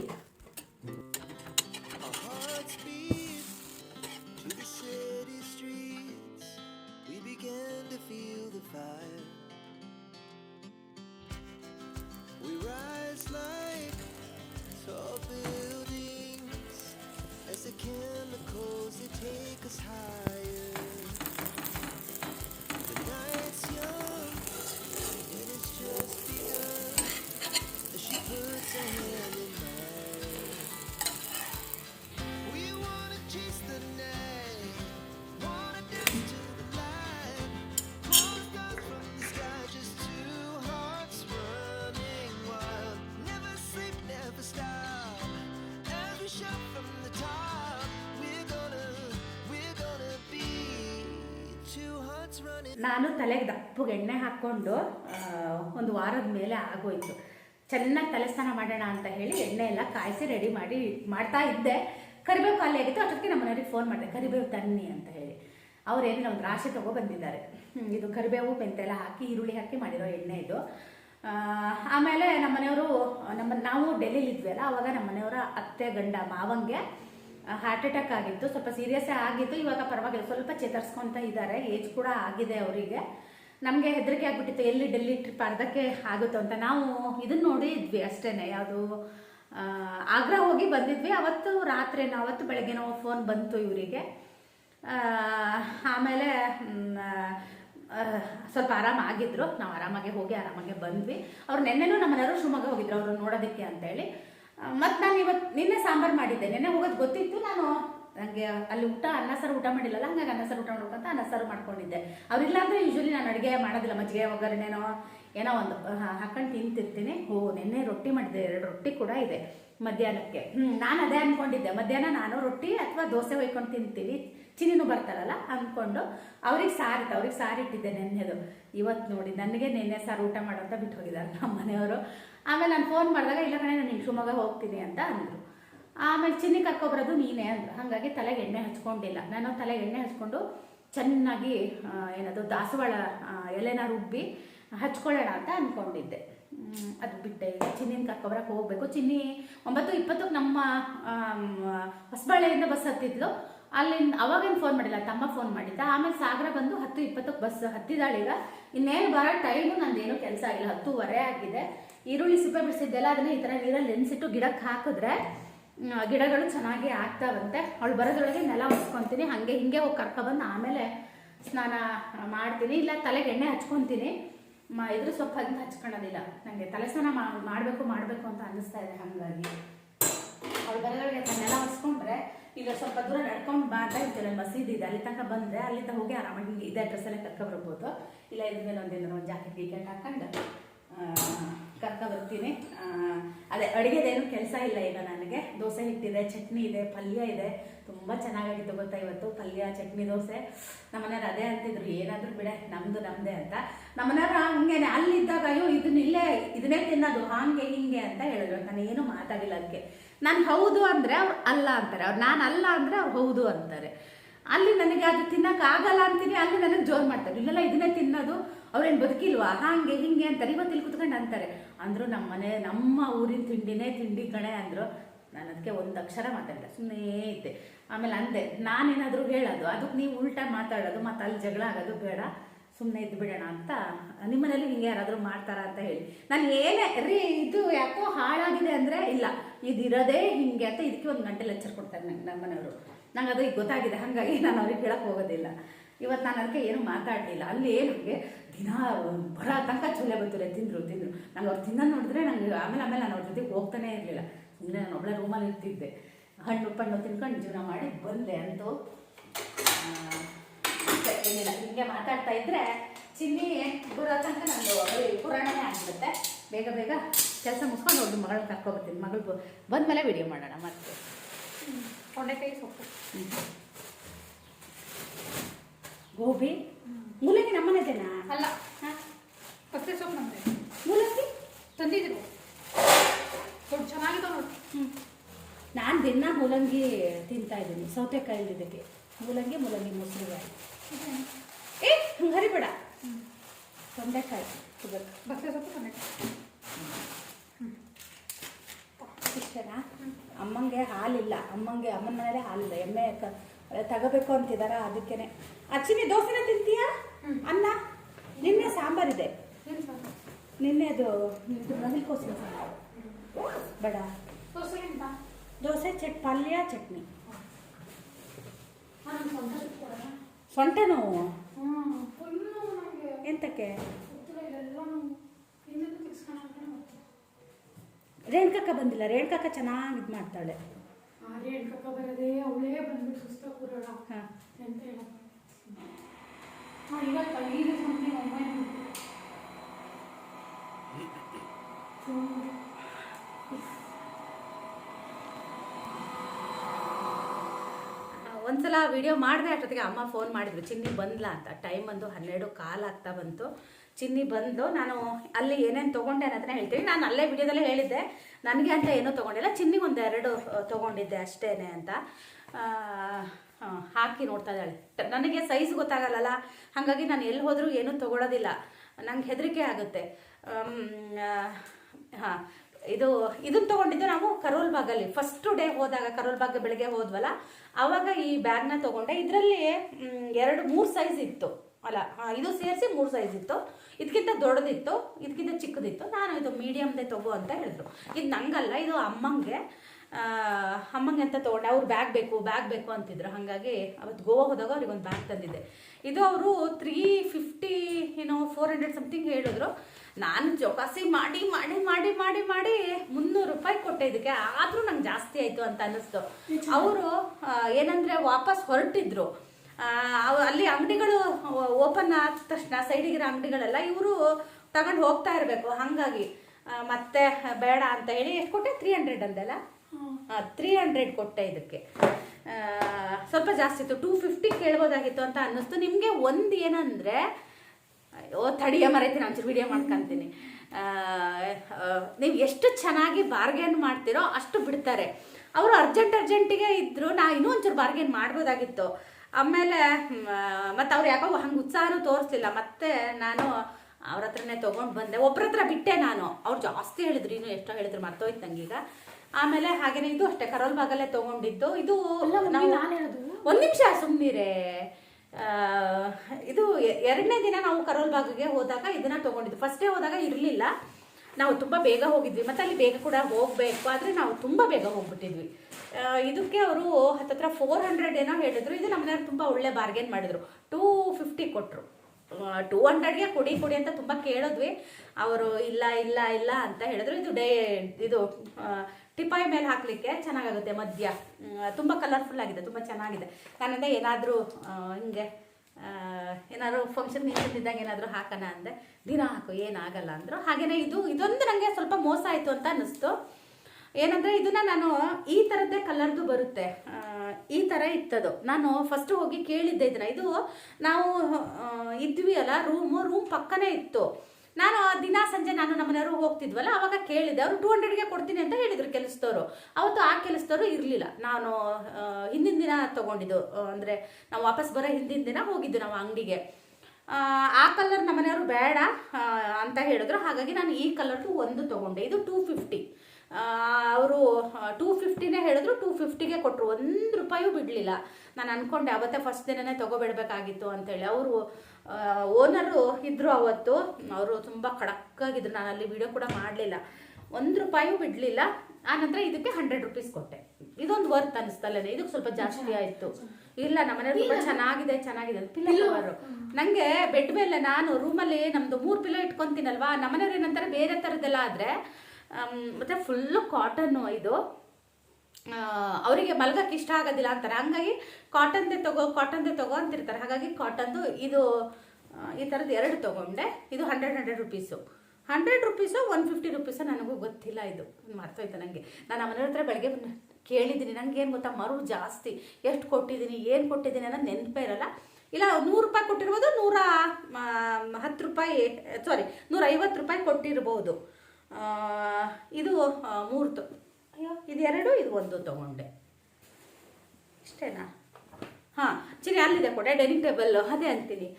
ನಾನು ತಲೆಗೆ ದಪ್ಪಗೆ ಎಣ್ಣೆ ಹಾಕ್ಕೊಂಡು ಒಂದು ವಾರದ ಮೇಲೆ ಆಗೋಯ್ತು. ಚೆನ್ನಾಗಿ ತಲೆ ಸ್ನಾನ ಮಾಡೋಣ ಅಂತ ಹೇಳಿ ಎಣ್ಣೆ ಎಲ್ಲ ಕಾಯಿಸಿ ರೆಡಿ ಮಾಡಿ, ಮಾಡ್ತಾ ಇದ್ದೆ. ಕರಿಬೇವು ಖಾಲಿ ಆಗಿತ್ತು ಅಷ್ಟೊತ್ತಿಗೆ ನಮ್ಮ ಮನೆಯವ್ರಿಗೆ ಫೋನ್ ಮಾಡಿದೆ, ಕರಿಬೇವು ತನ್ನಿ ಅಂತ ಹೇಳಿ. ಅವ್ರು ಏನು ನಮ್ಮ ರಾಶಿ ಬಂದಿದ್ದಾರೆ. ಇದು ಕರಿಬೇವು ಮೆಂತೆಲ್ಲ ಹಾಕಿ, ಈರುಳ್ಳಿ ಹಾಕಿ ಮಾಡಿರೋ ಎಣ್ಣೆ ಇದು. ಆಮೇಲೆ ನಮ್ಮ ಮನೆಯವರು, ನಮ್ಮ, ನಾವು ಡೆಲ್ಲಿಲಿದ್ವಿ ಅಲ್ಲ, ಅವಾಗ ನಮ್ಮ ಮನೆಯವರ ಅತ್ತೆ ಗಂಡ ಮಾವಂಗೆ ಹಾರ್ಟ್ ಅಟ್ಯಾಕ್ ಆಗಿತ್ತು. ಸ್ವಲ್ಪ ಸೀರಿಯಸ್ ಆಗಿತ್ತು. ಇವಾಗ ಪರವಾಗಿಲ್ಲ. ಸ್ವಲ್ಪ ಚೇತರಿಸ್ಕೊಂತ ಇದ್ದಾರೆ ಏಜ್ ಕೂಡ ಆಗಿದೆ ಅವರಿಗೆ. ನಮಗೆ ಹೆದರಿಕೆ ಆಗ್ಬಿಟ್ಟಿತ್ತು. ಎಲ್ಲಿ ಡೆಲ್ಲಿ ಟ್ರಿಪ್ ಅರ್ಧಕ್ಕೆ ಆಗುತ್ತೋ ಅಂತ. ನಾವು ಇದನ್ನ ನೋಡಿದ್ವಿ ಅಷ್ಟೇನೆ. ಯಾವುದು ಆಗ್ರಾ ಹೋಗಿ ಬಂದಿದ್ವಿ. ಅವತ್ತು ರಾತ್ರಿನೋ, ಅವತ್ತು ಬೆಳಗ್ಗೆನೋ ಫೋನ್ ಬಂತು ಇವರಿಗೆ. ಆಮೇಲೆ ಸ್ವಲ್ಪ ಆರಾಮ ಸ್ವಲ್ಪ ಆರಾಮಾಗಿದ್ರು ನಾವು ಆರಾಮಾಗಿ ಹೋಗಿ ಆರಾಮಾಗಿ ಬಂದ್ವಿ. ಅವ್ರು ನೆನ್ನೆನೂ ನಮ್ಮನೆಯವರು ಶಿವಮೊಗ್ಗ ಹೋಗಿದ್ರು. ಅವರು ನೋಡೋದಕ್ಕೆ ಅಂತೇಳಿ. ಮತ್ತು ನಾನು ಇವತ್ತು ನಿನ್ನೆ ಸಾಂಬಾರು ಮಾಡಿದ್ದೆ. ನಿನ್ನೆ ಹೋಗೋದು ಗೊತ್ತಿತ್ತು ನಾನು. ನನಗೆ ಅಲ್ಲಿ ಊಟ, ಅನ್ನ ಸಾರು ಊಟ ಮಾಡಿಲ್ಲಲ್ಲ, ಹಂಗಾಗಿ ಅನ್ನ ಸಾರು ಊಟ ಮಾಡ್ಬೇಕಂತ ಅನ್ನ ಸಾರು ಮಾಡ್ಕೊಂಡಿದ್ದೆ. ಅವ್ರಿಲ್ಲ ಅಂದರೆ ಯೂಶ್ವಲಿ ನಾನು ಅಡುಗೆ ಮಾಡೋದಿಲ್ಲ, ಮಜ್ಜಿಗೆ, ಒಗ್ಗರಣೆನೋ ಏನೋ ಒಂದು ಹಾಕೊಂಡು ತಿಂತಿರ್ತೀನಿ. ಓ ನಿನ್ನೆ ರೊಟ್ಟಿ ಮಾಡಿದೆ ಎರಡು ರೊಟ್ಟಿ ಕೂಡ ಇದೆ ಮಧ್ಯಾಹ್ನಕ್ಕೆ. ಹ್ಞೂ ನಾನು ಅದೇ ಅಂದ್ಕೊಂಡಿದ್ದೆ ಮಧ್ಯಾಹ್ನ ನಾನು ರೊಟ್ಟಿ ಅಥವಾ ದೋಸೆ ಒಯ್ಕೊಂಡು ತಿಂತೀವಿ ಚಿನಿನೂ ಬರ್ತಾರಲ್ಲ ಅಂದ್ಕೊಂಡು ಅವ್ರಿಗೆ ಸಾರಿತ್ತು, ಅವ್ರಿಗೆ ಸಾರಿಟ್ಟಿದ್ದೆ ನೆನ್ನೆದು. ಇವತ್ತು ನೋಡಿ, ನನಗೆ ನೆನ್ನೆ ಸಾರು ಊಟ ಮಾಡೋಂತ ಬಿಟ್ಟು ಹೋಗಿದ್ದಾರೆ ನಮ್ಮ ಮನೆಯವರು. ಆಮೇಲೆ ನಾನು ಫೋನ್ ಮಾಡಿದಾಗ, ಇಲ್ಲ ಕಣೆ, ನಾನು ಈಗ ಶಿವಮೊಗ್ಗ ಹೋಗ್ತೀನಿ ಅಂತ ಅಂದರು. ಆಮೇಲೆ ಚಿನ್ನಿ ಕರ್ಕೊಬರೋದು ನೀನೇ ಅಂದರು. ಹಾಗಾಗಿ ತಲೆಗೆ ಎಣ್ಣೆ ಹಚ್ಕೊಂಡಿಲ್ಲ. ನಾನು ತಲೆಗೆ ಎಣ್ಣೆ ಹಚ್ಕೊಂಡು ಚೆನ್ನಾಗಿ ಏನದು, ದಾಸವಾಳ ಎಲೆನ ರುಬ್ಬಿ ಹಚ್ಕೊಳ್ಳೋಣ ಅಂತ ಅಂದ್ಕೊಂಡಿದ್ದೆ ಅದು ಬಿಟ್ಟೆ. ಈಗ ಚಿನ್ನಿನ ಕರ್ಕೊಬರಕ್ಕೆ ಹೋಗ್ಬೇಕು. ಚಿನ್ನಿ ಒಂಬತ್ತು ಇಪ್ಪತ್ತಕ್ಕೆ ನಮ್ಮ ಹೊಸಬಾಳೆಯಿಂದ ಬಸ್ ಹತ್ತಿದ್ಲು. ಅಲ್ಲಿಂದ ಅವಾಗೇನು ಫೋನ್ ಮಾಡಿಲ್ಲ, ತಮ್ಮ ಫೋನ್ ಮಾಡಿದ್ದ. ಆಮೇಲೆ ಸಾಗರ ಬಂದು ಹತ್ತು ಇಪ್ಪತ್ತಕ್ಕೆ ಬಸ್ ಹತ್ತಿದಾಳೀಗ ಇನ್ನೇನು ಬರೋ ಟೈಮು ನಂದೇನು ಕೆಲಸ ಆಗಿಲ್ಲ ಹತ್ತುವರೆ ಆಗಿದೆ. ಈರುಳ್ಳಿ ಸಿಪ್ಪೆ ಬಿಡಿಸಿದ್ದೆಲ್ಲ ಅದನ್ನ ಈ ಥರ ನೀರಲ್ಲಿ ನೆನೆಸಿಟ್ಟು ಗಿಡಕ್ಕೆ ಹಾಕಿದ್ರೆ ಗಿಡಗಳು ಚೆನ್ನಾಗಿ ಆಗ್ತಾವಂತೆ. ಅವಳು ಬರೋದ್ರೊಳಗೆ ನೆಲ ಒರೆಸ್ಕೊತೀನಿ. ಹಾಗೆ ಹಿಂಗೆ ಹೋಗಿ ಕರ್ಕೊಬಂದು ಆಮೇಲೆ ಸ್ನಾನ ಮಾಡ್ತೀನಿ. ಇಲ್ಲ, ತಲೆಗೆ ಎಣ್ಣೆ ಹಚ್ಕೊತೀನಿ. ಮ, ಇದ್ರ ಸೊಪ್ಪು ಅದನ್ನ ಹಚ್ಕೊಳ್ಳೋದಿಲ್ಲ. ನನಗೆ ತಲೆ ಸ್ನಾನ ಮಾಡಬೇಕು ಮಾಡಬೇಕು ಅಂತ ಅನ್ನಿಸ್ತಾ ಇದೆ ಹಾಗಾಗಿ. ಅವಳು ಬರೋದ್ರೊಳಗೆ ನೆಲ ಒರೆಸ್ಕೊಂಡ್ರೆ ಈಗ ಸ್ವಲ್ಪ ದೂರ ನಡ್ಕೊಂಡು ಬಾರ್ತಾ ಇರ್ತೇನೆ ಮಸೀದಿ ಇದೆ. ಅಲ್ಲಿ ತನಕ ಬಂದರೆ ಅಲ್ಲಿ ಹೋಗಿ ಆರಾಮಾಗಿ ಇದೇ ಡ್ರೆಸ್ಸಲ್ಲೇ ಕರ್ಕೊಬರ್ಬೋದು. ಇಲ್ಲ ಇದ್ರ ಮೇಲೆ ಒಂದೇನೋ ಒಂದು ಜಾಕೆಟ್ ಗೀಕೆಟ್ ಹಾಕೊಂಡು ಕರ್ಕೊ ಬರ್ತೀನಿ ಅದೇ ಅಡುಗೆದೇನು ಕೆಲಸ ಇಲ್ಲ ಈಗ ನನಗೆ. ದೋಸೆ ಹಿಟ್ಟಿದೆ, ಚಟ್ನಿ ಇದೆ, ಪಲ್ಯ ಇದೆ. ತುಂಬ ಚೆನ್ನಾಗಾಗಿತ್ತು ಗೊತ್ತಾ ಇವತ್ತು? ಪಲ್ಯ, ಚಟ್ನಿ, ದೋಸೆ. ನಮ್ಮನೆಯವ್ರು ಅದೇ ಅಂತಿದ್ರು. ಏನಾದರೂ ಬಿಡೆ ನಮ್ಮದು ನಮ್ಮದೇ ಅಂತ. ನಮ್ಮನೆಯವ್ರು ಹಂಗೇನೆ. ಅಲ್ಲಿದ್ದಾಗ ಅಯ್ಯೋ, ಇದನ್ನ ಇಲ್ಲೇ, ಇದನ್ನೇ ತಿನ್ನೋದು, ಹಾಗೆ, ಹಿಂಗೆ ಅಂತ ಹೇಳಿದ್ರು. ನಾನು ಏನು ಮಾತಾಡಿಲ್ಲ ಅದಕ್ಕೆ. ನಾನು ಹೌದು ಅಂದರೆ ಅವ್ರು ಅಲ್ಲ ಅಂತಾರೆ. ಅವ್ರು ನಾನು ಅಲ್ಲ ಅಂದರೆ ಅವ್ರು ಹೌದು ಅಂತಾರೆ. ಅಲ್ಲಿ ನನಗೆ ಅದು ತಿನ್ನಕ್ಕೆ ಆಗಲ್ಲ ಅಂತೀನಿ, ಅಲ್ಲಿ ನನಗೆ ಜೋರು ಮಾಡ್ತಾರೆ. ಇಲ್ಲೆಲ್ಲ ಇದನ್ನೇ ತಿನ್ನೋದು, ಅವ್ರೇನು ಬದುಕಿಲ್ವಾ? ಹಾಗೆ, ಹಿಂಗೆ ಅಂತಾರೆ. ಇವತ್ತು ಇಲ್ಲಿ ಕುತ್ಕೊಂಡು ಅಂತಾರೆ. ಅಂದರು ನಮ್ಮ ಮನೆ, ನಮ್ಮ ಊರಿನ ತಿಂಡಿನೇ ತಿಂಡಿ ಕಣೆ ಅಂದರು. ನಾನು ಅದಕ್ಕೆ ಒಂದು ಅಕ್ಷರ ಮಾತಾಡಿಲ್ಲ ಸುಮ್ಮನೆ ಆಮೇಲೆ ಅಂದೆ, ನಾನೇನಾದರೂ ಹೇಳೋದು ಅದಕ್ಕೆ ನೀವು ಉಲ್ಟಾ ಮಾತಾಡೋದು, ಮತ್ತು ಅಲ್ಲಿ ಜಗಳ ಆಗೋದು ಬೇಡ. ಸುಮ್ಮನೆ ಇದ್ದು ಬಿಡೋಣ ಅಂತ ನಿಮ್ಮನೇಲಿ ಹಿಂಗೆ ಯಾರಾದರೂ ಮಾಡ್ತಾರಾ ಅಂತ ಹೇಳಿ. ನಾನು ಏನೇ, ರೀ ಇದು ಯಾಕೋ ಹಾಳಾಗಿದೆ ಅಂದರೆ ಇಲ್ಲ. ಇದಿರೋದೇ ಹಿಂಗೆ ಅಂತ ಇದಕ್ಕೆ ಒಂದು ಗಂಟೆ ಲೆಕ್ಚರ್ ಕೊಡ್ತಾರೆ ನಂಗೆ ನಮ್ಮ ಮನೆಯವರು. ನಂಗೆ ಅದು ಗೊತ್ತಾಗಿದೆ, ಹಾಗಾಗಿ ನಾನು ಅವ್ರಿಗೆ ಹೇಳಕ್ಕೆ ಹೋಗೋದಿಲ್ಲ. ಇವತ್ತು ನಾನು ಅದಕ್ಕೆ ಏನು ಮಾತಾಡಲಿಲ್ಲ. ಅಲ್ಲಿ ನನಗೆ ದಿನ ಬರ ತನಕ ಚೂಲೆ ಬರ್ತದೆ ತಿಂದರು ತಿಂದರು. ನಂಗೆ ಅವ್ರು ತಿನ್ನ ನೋಡಿದ್ರೆ ನಂಗೆ ಆಮೇಲೆ ಆಮೇಲೆ ನಾನು ಅವ್ರ ಜೊತೆಗೆ ಹೋಗ್ತಾನೆ ಇರಲಿಲ್ಲ. ಸುಮ್ಮನೆ ನಾನು ಒಬ್ಬಳೆ ರೂಮಲ್ಲಿ ಇರ್ತಿದ್ದೆ. ಹಣ್ಣು, ಪಣ್ಣು ತಿನ್ಕೊಂಡು ಜೀವನ ಮಾಡಿ ಬಂದೆ ಅಂತೂ. ಏನಿಲ್ಲ ಹಿಂಗೆ ಮಾತಾಡ್ತಾ ಇದ್ರೆ ಚಿನ್ನಿ ಬರೋ ತನಕ ನಂದು ಪುರಾಣನೇ ಆಗ್ಬಿಡುತ್ತೆ ಬೇಗ ಬೇಗ ಕೆಲಸ ಮುಗಿಸ್ಕೊಂಡು ಹೋಗಿ ಮಗಳನ್ನ ಕರ್ಕೊಬರ್ತೀನಿ. ಮಗಳು ಬಂದಮೇಲೆ ವಿಡಿಯೋ ಮಾಡೋಣ ಮತ್ತೆ. ತೊಂಡೆಕಾಯಿ ಸೊಪ್ಪು. ಗೋಬಿ? ಮೂಲಂಗಿ ನಮ್ಮನೆದೇನಾ? ಅಲ್ಲ. ಪತ್ತೆ ಸೊಪ್ಪು ನಮ್ಮದೇ ಮೂಲಂಗಿ? ತಂದಿದ್ರು. ದೊಡ್ಡ ಚೆನ್ನಾಗಿದೆ ನೋಡಿ. ಹ್ಞೂ ನಾನು ದಿನ ಮೂಲಂಗಿ ತಿಂತಾ ಇದ್ದೀನಿ ಸೌತೆಕಾಯಿ ಇದಕ್ಕೆ ಮೂಲಂಗಿ ಮೂಲಂಗಿ ಮೊಸರು ಬ್ಯಾಳಿ ಏ ಹಂಗೆ ಹರಿಬೇಡ. ತೊಂಡೆಕಾಯಿ. ಇಷ್ಟನಾ ಅಮ್ಮಂಗೆ ಹಾಲಿಲ್ಲ. ಅಮ್ಮಂಗೆ ಅಮ್ಮನ ಮೇಲೆ ಹಾಲಿಲ್ಲ. ಎಮ್ಮೆ ತಗೋಬೇಕು ಅಂತಿದಾರ ಅದಕ್ಕೇನೆ. ಅಚ್ಚಿನಿ ದೋಸೆನ ತಿಂತೀಯಾ? ಅನ್ನ? ನಿನ್ನೆ ಸಾಂಬಾರಿದೆ. ನಿನ್ನೆ ಅದು ನವಿಲ್ಕೋಸಿನ ಸಾಂಬಾರು. ಬೇಡ. ದೋಸೆ ಚಟ್ ಪಲ್ಯ ಚಟ್ನಿ ನಾನು ಸ್ವಂತ ಸೊಪ್ಪು ಕೊಡೋಣ ಸೊಂಟ ನೋವು? ಎಂತಕ್ಕೆ? ರೇಣುಕಕ್ಕ ಬಂದಿಲ್ಲ. ರೇಣುಕಕ್ಕ ಚೆನ್ನಾಗಿ ಇದು ಮಾಡ್ತಾಳೆ. ಹಾಂ <laughs> ಅಂತ ಹೇಳಪ್ಪ ಹಾಂ ಈಗ ಈಗ ಸುಮ್ಮನೆ ಒಂಬೈನೂರು ಒಂದ್ಸಲ ವಿಡಿಯೋ ಮಾಡಿದೆ ಅಷ್ಟೊತ್ತಿಗೆ ಅಮ್ಮ ಫೋನ್ ಮಾಡಿದ್ರು, ಚಿನ್ನಿ ಬಂದ್ಲ ಅಂತ. ಟೈಮ್ ಬಂದು ಹನ್ನೆರಡು ಕಾಲು ಆಗ್ತಾ ಬಂತು. ಚಿನ್ನಿ ಬಂದು, ನಾನು ಅಲ್ಲಿ ಏನೇನು ತೊಗೊಂಡೆ ಅನ್ನೋದನ್ನ ಹೇಳ್ತೀನಿ. ನಾನು ಅಲ್ಲೇ ವಿಡಿಯೋದಲ್ಲೇ ಹೇಳಿದ್ದೆ. ನನಗೆ ಅಂತ ಏನೂ ತೊಗೊಂಡಿಲ್ಲ. ಚಿನ್ನಿಗೆ ಒಂದು ಎರಡು ತೊಗೊಂಡಿದ್ದೆ ಅಷ್ಟೇನೆ ಅಂತ. ಹಾಕಿ ನೋಡ್ತಾ ಇದ್ದಾಳೆ. ನನಗೆ ಸೈಜ್ ಗೊತ್ತಾಗಲ್ಲಲ್ಲ. ಹಾಗಾಗಿ ನಾನು ಎಲ್ಲಿ ಹೋದರೂ ಏನೂ ತೊಗೊಳೋದಿಲ್ಲ. ನಂಗೆ ಹೆದರಿಕೆ ಆಗುತ್ತೆ. ಹಾಂ. ಇದು ಇದನ್ನ ತಗೊಂಡಿದ್ದು ನಾವು ಕರೋಲ್ ಬಾಗಲ್ಲಿ. ಫಸ್ಟ್ ಡೇ ಹೋದಾಗ ಕರೋಲ್ ಬಾಗ್ ಬೆಳಗ್ಗೆ ಹೋದ್ವಲ್ಲ ಆವಾಗ ಈ ಬ್ಯಾಗ್ನ ತಗೊಂಡೆ. ಇದರಲ್ಲಿ ಎರಡು, ಮೂರು ಸೈಜ್ ಇತ್ತು. ಅಲ್ಲ ಇದು ಸೇರಿಸಿ ಮೂರು ಸೈಜ್ ಇತ್ತು. ಇದಕ್ಕಿಂತ ದೊಡ್ಡದಿತ್ತು ಇದಕ್ಕಿಂತ ಚಿಕ್ಕದಿತ್ತು. ನಾನು ಇದು ಮೀಡಿಯಮ್ದೇ ತಗೋ ಅಂತ ಹೇಳಿದ್ರು. ಇದು ನಂಗಲ್ಲ, ಇದು ಅಮ್ಮಂಗೆ ಅಮ್ಮಂಗೆ ಅಂತ ತಗೊಂಡೆ. ಅವ್ರು ಬ್ಯಾಗ್ ಬೇಕು ಬ್ಯಾಗ್ ಬೇಕು ಅಂತಿದ್ರು. ಹಾಗಾಗಿ ಅವತ್ತು ಗೋವಾ ಹೋದಾಗ ಅವ್ರಿಗೆ ಒಂದು ಬ್ಯಾಗ್ ತಂದಿದ್ದೆ. ಇದು ಅವರು ತ್ರೀ ಫಿಫ್ಟಿ ಏನೋ ಫೋರ್ ಹಂಡ್ರೆಡ್ ಸಮಥಿಂಗ್ ಹೇಳಿದ್ರು. ನಾನು ಚೌಕಾಸಿ ಮಾಡಿ ಮಾಡಿ ಮಾಡಿ ಮಾಡಿ ಮಾಡಿ ಮುನ್ನೂರು ರೂಪಾಯಿ ಕೊಟ್ಟೆ ಇದಕ್ಕೆ. ಆದರೂ ನಂಗೆ ಜಾಸ್ತಿ ಆಯಿತು ಅಂತ ಅನ್ನಿಸ್ತು. ಅವರು ಏನಂದರೆ ವಾಪಸ್ ಹೊರಟಿದ್ರು. ಅಲ್ಲಿ ಅಂಗಡಿಗಳು ಓಪನ್ ಆದ ತಕ್ಷಣ ಸೈಡಿಗಿರೋ ಅಂಗಡಿಗಳೆಲ್ಲ ಇವರು ತಗೊಂಡು ಹೋಗ್ತಾ ಇರಬೇಕು. ಹಾಗಾಗಿ ಮತ್ತೆ ಬೇಡ ಅಂತ ಹೇಳಿ ಎಷ್ಟು ಕೊಟ್ಟೆ? ತ್ರೀ ಹಂಡ್ರೆಡ್ ಅಂದಲ್ಲ ತ್ರೀ ಹಂಡ್ರೆಡ್ ಕೊಟ್ಟೆ ಇದಕ್ಕೆ. ಸ್ವಲ್ಪ ಜಾಸ್ತಿ ಇತ್ತು. ಟೂ ಫಿಫ್ಟಿ ಕೇಳ್ಬೋದಾಗಿತ್ತು ಅಂತ ಅನ್ನಿಸ್ತು. ನಿಮಗೆ ಒಂದು ಏನಂದರೆ ಅಯ್ಯೋ ತಡಿಯ ಮರೈತೀನಿ ಒಂಚೂರು ವಿಡಿಯೋ ಮಾಡ್ಕೊಂತೀನಿ. ನೀವು ಎಷ್ಟು ಚೆನ್ನಾಗಿ ಬಾರ್ಗೇನ್ ಮಾಡ್ತೀರೋ ಅಷ್ಟು ಬಿಡ್ತಾರೆ. ಅವರು ಅರ್ಜೆಂಟ್ ಅರ್ಜೆಂಟಿಗೆ ಇದ್ದರು ನಾ ಇನ್ನೂ ಒಂಚೂರು ಬಾರ್ಗೇನ್ ಮಾಡ್ಬೋದಾಗಿತ್ತು. ಆಮೇಲೆ ಮತ್ತು ಅವ್ರು ಯಾಕೋ ಹಂಗೆ ಉತ್ಸಾಹನೂ ತೋರಿಸ್ಲಿಲ್ಲ. ಮತ್ತೆ ನಾನು ಅವ್ರ ಹತ್ರನೇ ತೊಗೊಂಡು ಬಂದೆ. ಒಬ್ರ ಹತ್ರ ಬಿಟ್ಟೆ ನಾನು. ಅವ್ರು ಜಾಸ್ತಿ ಹೇಳಿದ್ರು ಇನ್ನೂ ಎಷ್ಟೋ ಹೇಳಿದ್ರು ಮರ್ತೋಯ್ತು ನಂಗೀಗ. ಆಮೇಲೆ ಹಾಗೇನೆ ಇದು ಅಷ್ಟೇ ಕರೋಲ್ ಬಾಗಲ್ಲೇ ತೊಗೊಂಡಿದ್ದು. ಇದು ನಾನು ಹೇಳೋದು. ಒಂದ್ ನಿಮಿಷ ಸುಮ್ಮನಿರೇ ಇದು ಎರಡನೇ ದಿನ ನಾವು ಕರೋಲ್ ಬಾಗಿಗೆ ಹೋದಾಗ ಇದನ್ನ ಫಸ್ಟ್ ಡೇ ಹೋದಾಗ ಇರಲಿಲ್ಲ. ನಾವು ತುಂಬ ಬೇಗ ಹೋಗಿದ್ವಿ. ಮತ್ತೆ ಅಲ್ಲಿ ಬೇಗ ಕೂಡ ಹೋಗಬೇಕು. ಆದರೆ ನಾವು ತುಂಬ ಬೇಗ ಹೋಗ್ಬಿಟ್ಟಿದ್ವಿ. ಇದಕ್ಕೆ ಅವರು ಹತ್ತತ್ರ ಫೋರ್ ಹಂಡ್ರೆಡ್ ಏನೋ ಹೇಳಿದ್ರು. ಇದು ನಮ್ಮ ತುಂಬ ಒಳ್ಳೆ ಬಾರ್ಗೇನ್ ಮಾಡಿದ್ರು. ಟೂ ಫಿಫ್ಟಿ ಕೊಟ್ಟರು ಟೂ ಹಂಡ್ರೆಡ್ಗೆ ಕೊಡಿ ಕೊಡಿ ಅಂತ ತುಂಬ ಕೇಳಿದ್ವಿ. ಅವರು, ಇಲ್ಲ ಇಲ್ಲ ಇಲ್ಲ ಅಂತ ಹೇಳಿದ್ರು. ಇದು ಡೇ, ಇದು ಟಿಪಾಯಿ ಮೇಲೆ ಹಾಕಲಿಕ್ಕೆ ಚೆನ್ನಾಗಾಗುತ್ತೆ ಮಧ್ಯ. ತುಂಬ ಕಲರ್ಫುಲ್ ಆಗಿದೆ, ತುಂಬ ಚೆನ್ನಾಗಿದೆ. ನಾನಂದೆ ಏನಾದರೂ ಹಿಂಗೆ ಏನಾದ್ರು ಫಂಕ್ಷನ್ ನಿಂತಿದ್ದಾಗ ಏನಾದರೂ ಹಾಕೋಣ ಅಂದೆ. ದಿನ ಹಾಕು, ಏನಾಗಲ್ಲ ಅಂದರು. ಹಾಗೆಯೇ ಇದು, ಇದೊಂದು ನನಗೆ ಸ್ವಲ್ಪ ಮೋಸ ಆಯಿತು ಅಂತ ಅನ್ನಿಸ್ತು. ಏನಂದರೆ ಇದನ್ನ ನಾನು ಈ ಥರದ್ದೇ ಕಲರ್ದು ಬರುತ್ತೆ. ಈ ಥರ ಇತ್ತದು. ನಾನು ಫಸ್ಟ್ ಹೋಗಿ ಕೇಳಿದ್ದೆ ಇದನ್ನ. ಇದು ನಾವು ಇದ್ವಿ ಅಲ್ಲ ರೂಮು ರೂಮ್ ಪಕ್ಕನೇ ಇತ್ತು. ನಾನು ನಮ್ಮನೆಯವರು ಹೋಗ್ತಿದ್ವಲ್ಲ, ಅವಾಗ ಕೇಳಿದೆ. ಅವರು ಟೂ ಹಂಡ್ರೆಡ್ಗೆ ಕೊಡ್ತೀನಿ ಅಂತ ಹೇಳಿದರು ಕೆಲಸದವರು. ಅವತ್ತು ಆ ಕೆಲಸದವರು ಇರಲಿಲ್ಲ. ನಾನು ಹಿಂದಿನ ದಿನ ತೊಗೊಂಡಿದ್ದು. ಅಂದರೆ ನಾವು ವಾಪಸ್ ಬರೋ ಹಿಂದಿನ ದಿನ ಹೋಗಿದ್ದು ನಾವು ಅಂಗಡಿಗೆ. ಆ ಕಲರ್ ನಮ್ಮನೆಯವರು ಬೇಡ ಅಂತ ಹೇಳಿದ್ರು. ಹಾಗಾಗಿ ನಾನು ಈ ಕಲರ್ದು ಒಂದು ತೊಗೊಂಡೆ. ಇದು ಟೂ ಫಿಫ್ಟಿ ಅವರು ಟೂ ಫಿಫ್ಟಿನೇ ಹೇಳಿದ್ರು. ಟೂ ಫಿಫ್ಟಿಗೆ ಕೊಟ್ಟರು ಒಂದು ರೂಪಾಯೂ ಬಿಡಲಿಲ್ಲ. ನಾನು ಅನ್ಕೊಂಡೆ ಅವತ್ತೇ ಫಸ್ಟ್ ದಿನನೇ ತೊಗೊಬಿಡ್ಬೇಕಾಗಿತ್ತು ಅಂತೇಳಿ ಅವರು ಓನರು ಇದ್ದರು ಅವತ್ತು ಅವರು ತುಂಬ ಖಡಕ್ಕಾಗಿದ್ರು ನಾನು ಅಲ್ಲಿ ವಿಡಿಯೋ ಕೂಡ ಮಾಡಲಿಲ್ಲ. ಒಂದು ರೂಪಾಯೂ ಬಿಡಲಿಲ್ಲ. ಆನಂತರ ಇದಕ್ಕೆ ಹಂಡ್ರೆಡ್ ರುಪೀಸ್ ಕೊಟ್ಟೆ. ಇದೊಂದು ವರ್ತ್ ಅನಿಸ್ತಲ್ಲೇ ಇದಕ್ಕೆ ಸ್ವಲ್ಪ ಜಾಸ್ತಿ ಆಯಿತು. ಇಲ್ಲ ನಮ್ಮನೆಯವ್ರು ತುಂಬ ಚೆನ್ನಾಗಿದೆ ಚೆನ್ನಾಗಿದೆ ಪಿಲ್ಲೋ ಕವರು ನನಗೆ ಬೆಡ್ ಮೇಲೆ ನಾನು ರೂಮಲ್ಲಿ ನಮ್ಮದು ಮೂರು ಪಿಲ್ಲೋ ಇಟ್ಕೊತೀನಲ್ವಾ? ನಮ್ಮನೆಯವ್ರು ಏನಂತಾರೆ ಬೇರೆ ಥರದ್ದೆಲ್ಲ ಆದರೆ ಮತ್ತು ಫುಲ್ಲು ಕಾಟನ್ನು ಇದು. ಅವರಿಗೆ ಮಲ್ಗಕ್ಕೆ ಇಷ್ಟ ಆಗೋದಿಲ್ಲ ಅಂತಾರೆ. ಹಂಗಾಗಿ ಕಾಟನ್ದೇ ತಗೋ ಕಾಟನ್ದೇ ತಗೋ ಅಂತಿರ್ತಾರೆ. ಹಾಗಾಗಿ ಕಾಟನ್ದು ಇದು ಈ ಥರದ್ದು ಎರಡು ತೊಗೊಂಡೆ. ಇದು hundred hundred rupees hundred rupees one fifty rupees ನನಗೂ ಗೊತ್ತಿಲ್ಲ ಇದು. ಮರ್ತೋಯ್ತು ನನಗೆ ನಾನು ಮನೆ ಹತ್ರ ಬೆಳಗ್ಗೆ ಕೇಳಿದ್ದೀನಿ. ಏನು ಗೊತ್ತಾ ಮರು ಜಾಸ್ತಿ. ಎಷ್ಟು ಕೊಟ್ಟಿದ್ದೀನಿ, ಏನು ಕೊಟ್ಟಿದ್ದೀನಿ ಅನ್ನೋದು ನೆನಪೇ ಇರಲ್ಲ. ಇಲ್ಲ, ನೂರು ರೂಪಾಯಿ ಕೊಟ್ಟಿರ್ಬೋದು, ನೂರ ಹತ್ತು ರೂಪಾಯಿ ಸಾರಿ ನೂರ ಐವತ್ತು ರೂಪಾಯಿ ಕೊಟ್ಟಿರ್ಬೋದು. ಇದು ಮೂರು ಅಯ್ಯೋ ಇದು ಎರಡು ಇದು ಒಂದು ತಗೊಂಡೆ. ಇಷ್ಟೇನಾ? ಹಾಂ ಚಿರಿ ಅಲ್ಲಿದೆ ಕೊಡೆ ಡೈನಿಂಗ್ ಟೇಬಲ್ ಅದೇ ಅಂತೀನಿ.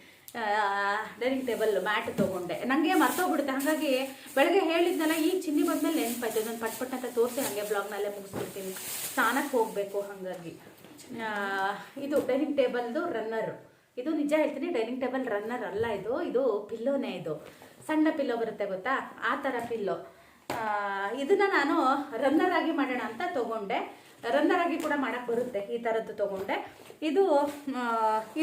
ಡೈನಿಂಗ್ ಟೇಬಲ್ ಮ್ಯಾಟ್ ತೊಗೊಂಡೆ. ನನಗೆ ಮರ್ತೋಗ್ಬಿಡುತ್ತೆ. ಹಾಗಾಗಿ ಬೆಳಗ್ಗೆ ಹೇಳಿದ್ನಲ್ಲ ಈಗ ಚಿನ್ನಿ ಬಂದ್ಮೇಲೆ ನೆನಪಾಯ್ತು. ಪಟ್ ಪಟ್ ಅಂತ ತೋರಿಸಿ ಹಾಗೆ ಬ್ಲಾಗ್ನಲ್ಲೇ ಮುಗಿಸ್ಬಿಡ್ತೀನಿ. ಸ್ನಾನಕ್ಕೆ ಹೋಗಬೇಕು ಹಾಗಾಗಿ. ಇದು ಡೈನಿಂಗ್ ಟೇಬಲ್ದು ರನ್ನರು ಇದು ನಿಜ ಹೇಳ್ತೀನಿ ಡೈನಿಂಗ್ ಟೇಬಲ್ ರನ್ನರ್ ಅಲ್ಲ ಇದು. ಇದು ಪಿಲ್ಲೋನೇ ಇದು. ಸಣ್ಣ ಪಿಲ್ಲೋ ಬರುತ್ತೆ ಗೊತ್ತಾ? ಆ ಥರ ಪಿಲ್ಲೋ ಇದನ್ನ ನಾನು ರನ್ನರ್ ಆಗಿ ಮಾಡೋಣ ಅಂತ ತಗೊಂಡೆ. ರನ್ನರ್ ಆಗಿ ಕೂಡ ಮಾಡಕ್ ಬರುತ್ತೆ ಈ ಥರದ್ದು ತಗೊಂಡೆ. ಇದು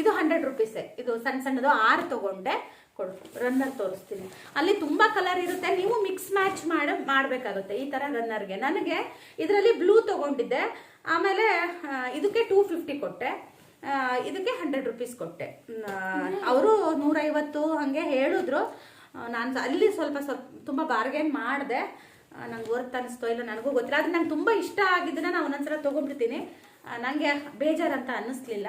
ಇದು ಹಂಡ್ರೆಡ್ ರುಪೀಸೇ ಇದು ಸಣ್ಣ ಸಣ್ಣದು ಆರು ತಗೊಂಡೆ. ಕೊಡು ರನ್ನರ್ ತೋರಿಸ್ತೀನಿ. ಅಲ್ಲಿ ತುಂಬ ಕಲರ್ ಇರುತ್ತೆ. ನೀವು ಮಿಕ್ಸ್ ಮ್ಯಾಚ್ ಮಾಡ ಮಾಡಬೇಕಾಗುತ್ತೆ ಈ ಥರ ರನ್ನರ್ಗೆ ನನಗೆ ಇದರಲ್ಲಿ ಬ್ಲೂ ತಗೊಂಡಿದ್ದೆ. ಆಮೇಲೆ ಇದಕ್ಕೆ ಟೂ ಫಿಫ್ಟಿ ಕೊಟ್ಟೆ. ಇದಕ್ಕೆ ಹಂಡ್ರೆಡ್ ರುಪೀಸ್ ಕೊಟ್ಟೆ. ಅವರು ನೂರೈವತ್ತು ಹಾಗೆ ಹೇಳಿದ್ರು. ನಾನು ಅಲ್ಲಿ ಸ್ವಲ್ಪ ಸ್ವಲ್ಪ ತುಂಬ ಬಾರ್ಗೇನ್ ಮಾಡಿದೆ. ನಂಗೆ ವರ್ತ್ ಅನಿಸ್ತೋ, ಇಲ್ಲ ನನಗೂ ಗೊತ್ತಿಲ್ಲ. ಆದರೆ ನಂಗೆ ತುಂಬ ಇಷ್ಟ ಆಗಿದ್ದನ್ನ ನಾನು ಒಂದೊಂದ್ಸಲ ತೊಗೊಂಡ್ಬಿಡ್ತೀನಿ. ನನಗೆ ಬೇಜಾರಂತ ಅನ್ನಿಸ್ಲಿಲ್ಲ.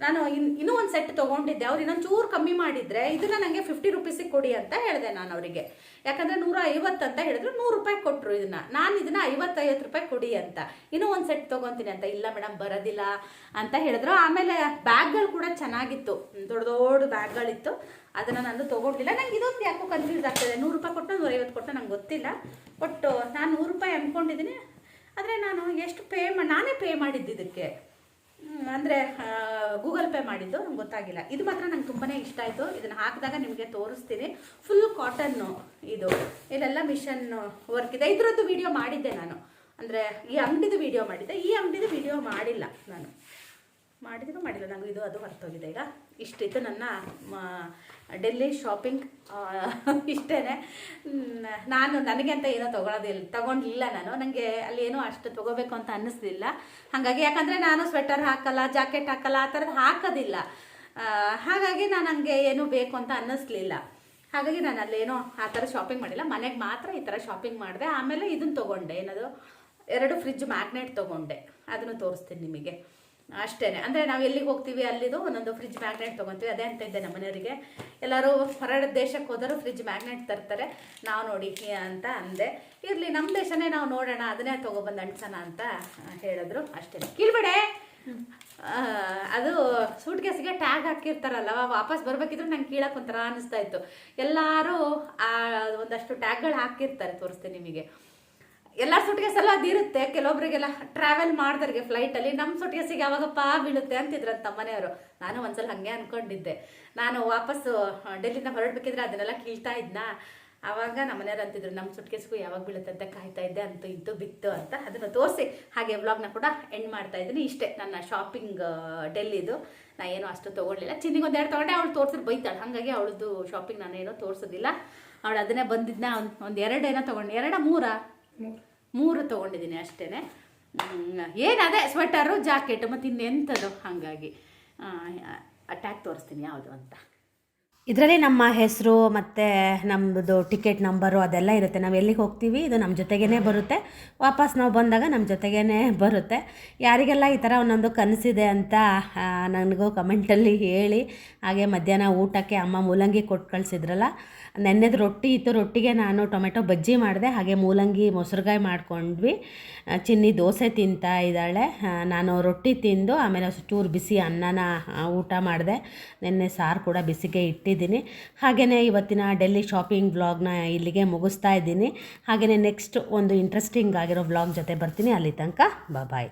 ನಾನು ಇನ್, ಇನ್ನೂ ಒಂದು ಸೆಟ್ ತೊಗೊಂಡಿದ್ದೆ. ಅವ್ರು ಇನ್ನೊಂದು ಚೂರು ಕಮ್ಮಿ ಮಾಡಿದರೆ ಇದನ್ನು ನನಗೆ ಫಿಫ್ಟಿ ರುಪೀಸಿಗೆ ಕೊಡಿ ಅಂತ ಹೇಳಿದೆ ನಾನು ಅವರಿಗೆ. ಯಾಕಂದರೆ ನೂರ ಅಂತ ಹೇಳಿದ್ರು ನೂರು ರೂಪಾಯಿ ಕೊಟ್ಟರು ಇದನ್ನ. ನಾನು ಇದನ್ನು ಐವತ್ತೈವತ್ತು ರೂಪಾಯಿ ಕೊಡಿ ಅಂತ. ಇನ್ನೂ ಒಂದು ಸೆಟ್ ತೊಗೊತೀನಿ ಅಂತ. ಇಲ್ಲ ಮೇಡಮ್ ಬರೋದಿಲ್ಲ ಅಂತ ಹೇಳಿದ್ರು. ಆಮೇಲೆ ಬ್ಯಾಗ್ಗಳು ಕೂಡ ಚೆನ್ನಾಗಿತ್ತು. ದೊಡ್ಡ ದೊಡ್ಡ ಬ್ಯಾಗ್ಗಳಿತ್ತು ಅದನ್ನು ನಾನು ತೊಗೊಂಡಿಲ್ಲ. ನಂಗೆ ಇದೊಂದು ಯಾಕೋ ಕನ್ಫ್ಯೂಸ್ ಆಗ್ತದೆ ನೂರು ರೂಪಾಯಿ ಕೊಟ್ಟು ನೂರೈವತ್ತು ಕೊಟ್ಟು ನಂಗೆ ಗೊತ್ತಿಲ್ಲ. ಒಟ್ಟು ನಾನು ನೂರು ರೂಪಾಯಿ ಅಂದ್ಕೊಂಡಿದ್ದೀನಿ ಆದರೆ ನಾನು ಎಷ್ಟು ಪೇ ನಾನೇ ಪೇ ಮಾಡಿದ್ದು ಇದಕ್ಕೆ. ಅಂದರೆ ಗೂಗಲ್ ಪೇ ಮಾಡಿದ್ದು, ನಂಗೆ ಗೊತ್ತಾಗಿಲ್ಲ. ಇದು ಮಾತ್ರ ನಂಗೆ ತುಂಬಾ ಇಷ್ಟ ಆಯಿತು. ಇದನ್ನು ಹಾಕಿದಾಗ ನಿಮಗೆ ತೋರಿಸ್ತೀನಿ. ಫುಲ್ ಕಾಟನ್ನು ಇದು ಇಲ್ಲೆಲ್ಲ ಮಿಷನ್ ವರ್ಕ್ ಇದೆ. ಇದರದ್ದು ವಿಡಿಯೋ ಮಾಡಿದ್ದೆ ನಾನು. ಅಂದರೆ, ಈ ಅಂಗಡಿದು ವಿಡಿಯೋ ಮಾಡಿದ್ದೆ. ಈ ಅಂಗಡಿದು ವಿಡಿಯೋ ಮಾಡಿಲ್ಲ ನಾನು. ಮಾಡಿದ್ರು ಮಾಡಿಲ್ಲ. ನಂಗೆ ಇದು ಅದು ಹೊರತೋಗಿದೆ ಈಗ. ಇಷ್ಟಿತ್ತು ನನ್ನ ಡೆಲ್ಲಿ ಶಾಪಿಂಗ್ ಇಷ್ಟೇ ನಾನು ನನಗೆ ಅಂತ ಏನೋ ತೊಗೊಳೋದಿಲ್ಲ ತಗೊಂಡಿಲ್ಲ ನಾನು. ನನಗೆ ಅಲ್ಲಿ ಏನೋ ಅಷ್ಟು ತೊಗೋಬೇಕು ಅಂತ ಅನ್ನಿಸ್ಲಿಲ್ಲ. ಹಾಗಾಗಿ ಯಾಕಂದರೆ ನಾನು ಸ್ವೆಟರ್ ಹಾಕಲ್ಲ ಜಾಕೆಟ್ ಹಾಕಲ್ಲ, ಆ ಥರದ್ದು ಹಾಕೋದಿಲ್ಲ. ಹಾಗಾಗಿ ನಾನು ಹಂಗೆ ಏನೂ ಬೇಕು ಅಂತ ಅನ್ನಿಸ್ಲಿಲ್ಲ. ಹಾಗಾಗಿ ನಾನು ಅಲ್ಲೇನೋ ಆ ಥರ ಶಾಪಿಂಗ್ ಮಾಡಿಲ್ಲ. ಮನೆಗೆ ಮಾತ್ರ ಈ ಥರ ಶಾಪಿಂಗ್ ಮಾಡಿದೆ. ಆಮೇಲೆ ಇದನ್ನು ತೊಗೊಂಡೆ. ಏನದು? ಎರಡು ಫ್ರಿಜ್ ಮ್ಯಾಗ್ನೆಟ್ ತೊಗೊಂಡೆ. ಅದನ್ನು ತೋರಿಸ್ತೀನಿ ನಿಮಗೆ. ಅಷ್ಟೇ ಅಂದರೆ ನಾವು ಎಲ್ಲಿಗೆ ಹೋಗ್ತೀವಿ? ಅಲ್ಲಿದು ಒಂದೊಂದು ಫ್ರಿಜ್ ಮ್ಯಾಗ್ನೆಟ್ ತೊಗೊತೀವಿ. ಅದೇ ಅಂತ ಇದ್ದೆ ನಮ್ಮ ಮನೆಯವರಿಗೆ. ಎಲ್ಲರೂ ಹೊರಡ ದೇಶಕ್ಕೆ ಹೋದರೂ ಫ್ರಿಜ್ ಮ್ಯಾಗ್ನೆಟ್ ತರ್ತಾರೆ. ನಾವು ನೋಡಿ ಅಂತ ಅಂದೆ. ಇರಲಿ ನಮ್ಮ ದೇಶನೇ ನಾವು ನೋಡೋಣ, ಅದನ್ನೇ ತೊಗೊಬಂದು ಅಂಟ್ಸೋಣ ಅಂತ ಹೇಳಿದ್ರು. ಅಷ್ಟೇ ಕೀಳ್ಬೇಡೆ ಅದು ಸೂಟ್ ಕೇಸ್ಗೆ ಟ್ಯಾಗ್ ಹಾಕಿರ್ತಾರಲ್ಲ ವಾಪಸ್ ಬರ್ಬೇಕಿದ್ರು ನಂಗೆ ಕೀಳಕ್ಕೆ ಒಂಥರ ಅನಿಸ್ತಾ ಇತ್ತು. ಎಲ್ಲರೂ ಒಂದಷ್ಟು ಟ್ಯಾಗ್ಗಳು ಹಾಕಿರ್ತಾರೆ, ತೋರಿಸ್ತೀನಿ ನಿಮಗೆ. ಎಲ್ಲ ಸಲ ಅದಿರುತ್ತೆ ಕೆಲವೊಬ್ರಿಗೆಲ್ಲ ಟ್ರಾವೆಲ್ ಮಾಡ್ದವ್ರಿಗೆ ಫ್ಲೈಟಲ್ಲಿ ನಮ್ಮ ಸುಟ್ಕೇಸಿಗೆ ಯಾವಾಗಪ್ಪ ಬೀಳುತ್ತೆ ಅಂತಿದ್ರಂತ ಮನೆಯವರು ನಾನು ಒಂದ್ಸಲ ಹಾಗೆ ಅನ್ಕೊಂಡಿದ್ದೆ. ನಾನು ವಾಪಸ್ಸು ಡೆಲ್ಲಿನ ಹೊರಡ್ಬೇಕಿದ್ರೆ ಅದನ್ನೆಲ್ಲ ಕೀಳ್ತಾ ಇದ್ನ? ಆವಾಗ ನಮ್ಮ ಮನೆಯವ್ರು ಅಂತಿದ್ರು ನಮ್ಮ ಸುಟ್ಕೇಸ್ಗೂ ಯಾವಾಗ ಬೀಳುತ್ತೆ ಅಂತ ಕಾಯ್ತಾ ಇದ್ದೆ, ಅಂತೂ ಇದ್ದು ಬಿತ್ತು ಅಂತ ಅದನ್ನು ತೋರಿಸಿ. ಹಾಗೆ ವ್ಲಾಗ್ನ ಕೂಡ ಎಂಡ್ ಮಾಡ್ತಾ ಇದ್ದೀನಿ. ಇಷ್ಟೇ ನನ್ನ ಶಾಪಿಂಗ್ ಡೆಲ್ಲಿದು. ನಾ ಏನೂ ಅಷ್ಟು ತೊಗೊಳ್ಳಿಲ್ಲ. ಚಿನ್ನಿಗೆ ಒಂದೆರಡು ತೊಗೊಂಡೆ, ಅವಳು ತೋರ್ಸಿದ್ರು ಬೈತಾಳೆ. ಹಾಗಾಗಿ ಅವಳದ್ದು ಶಾಪಿಂಗ್ ನಾನೇನೋ ತೋರಿಸೋದಿಲ್ಲ. ಅವಳು ಅದನ್ನೇ ಬಂದಿದ್ನ? ಒಂದು ಎರಡು ಏನೋ ತೊಗೊಂಡು. ಎರಡ, ಮೂರಾ? ಮೂರು. ತೊಗೊಂಡಿದ್ದೀನಿ ಅಷ್ಟೇ ಏನು ಸ್ವೆಟರು ಜಾಕೆಟ್ ಮತ್ತು ಇನ್ನೆಂಥದ್ದು? ಹಾಗಾಗಿ ಟ್ಯಾಗ್ ತೋರಿಸ್ತೀನಿ ಯಾವುದು ಅಂತ. ಇದರಲ್ಲಿ ನಮ್ಮ ಹೆಸರು ಮತ್ತು ನಮ್ಮದು ಟಿಕೆಟ್ ನಂಬರು ಅದೆಲ್ಲ ಇರುತ್ತೆ. ನಾವು ಎಲ್ಲಿಗೆ ಹೋಗ್ತೀವಿ, ಇದು ನಮ್ಮ ಜೊತೆಗೇ ಬರುತ್ತೆ. ವಾಪಸ್ ನಾವು ಬಂದಾಗ ನಮ್ಮ ಜೊತೆಗೇ ಬರುತ್ತೆ. ಯಾರಿಗೆಲ್ಲ ಈ ಥರ ಒಂದೊಂದು ಕನಸಿದೆ ಅಂತ ನನಗೂ ಕಮೆಂಟಲ್ಲಿ ಹೇಳಿ. ಹಾಗೆ ಮಧ್ಯಾಹ್ನ ಊಟಕ್ಕೆ ಅಮ್ಮ ಮೂಲಂಗಿ ಕೊಟ್ಟು ಕಳಿಸಿದ್ರಲ್ಲ ನೆನ್ನೆದು ರೊಟ್ಟಿ ಇತ್ತು. ರೊಟ್ಟಿಗೆ ನಾನು ಟೊಮೆಟೊ ಬಜ್ಜಿ ಮಾಡಿದೆ. ಹಾಗೆ ಮೂಲಂಗಿ ಮೊಸರುಗಾಯಿ ಮಾಡ್ಕೊಂಡ್ವಿ. ಚಿನ್ನಿ ದೋಸೆ ತಿಂತಾ ಇದ್ದಾಳೆ. ನಾನು ರೊಟ್ಟಿ ತಿಂದು ಆಮೇಲೆ ಚೂರು ಬಿಸಿ ಅನ್ನನ ಊಟ ಮಾಡಿದೆ. ನೆನ್ನೆ ಸಾರು ಕೂಡ ಬಿಸಿಗೆ ಇಟ್ಟಿದ್ದೀನಿ. ಹಾಗೆಯೇ ಇವತ್ತಿನ ಡೆಲ್ಲಿ ಶಾಪಿಂಗ್ ಬ್ಲಾಗ್ನ ಇಲ್ಲಿಗೆ ಮುಗಿಸ್ತಾ ಇದ್ದೀನಿ. ಹಾಗೆಯೇ ನೆಕ್ಸ್ಟ್ ಒಂದು ಇಂಟ್ರೆಸ್ಟಿಂಗ್ ಆಗಿರೋ ವ್ಲಾಗ್ ಜೊತೆ ಬರ್ತೀನಿ. ಅಲ್ಲಿ ತನಕ ಬಾಯ್.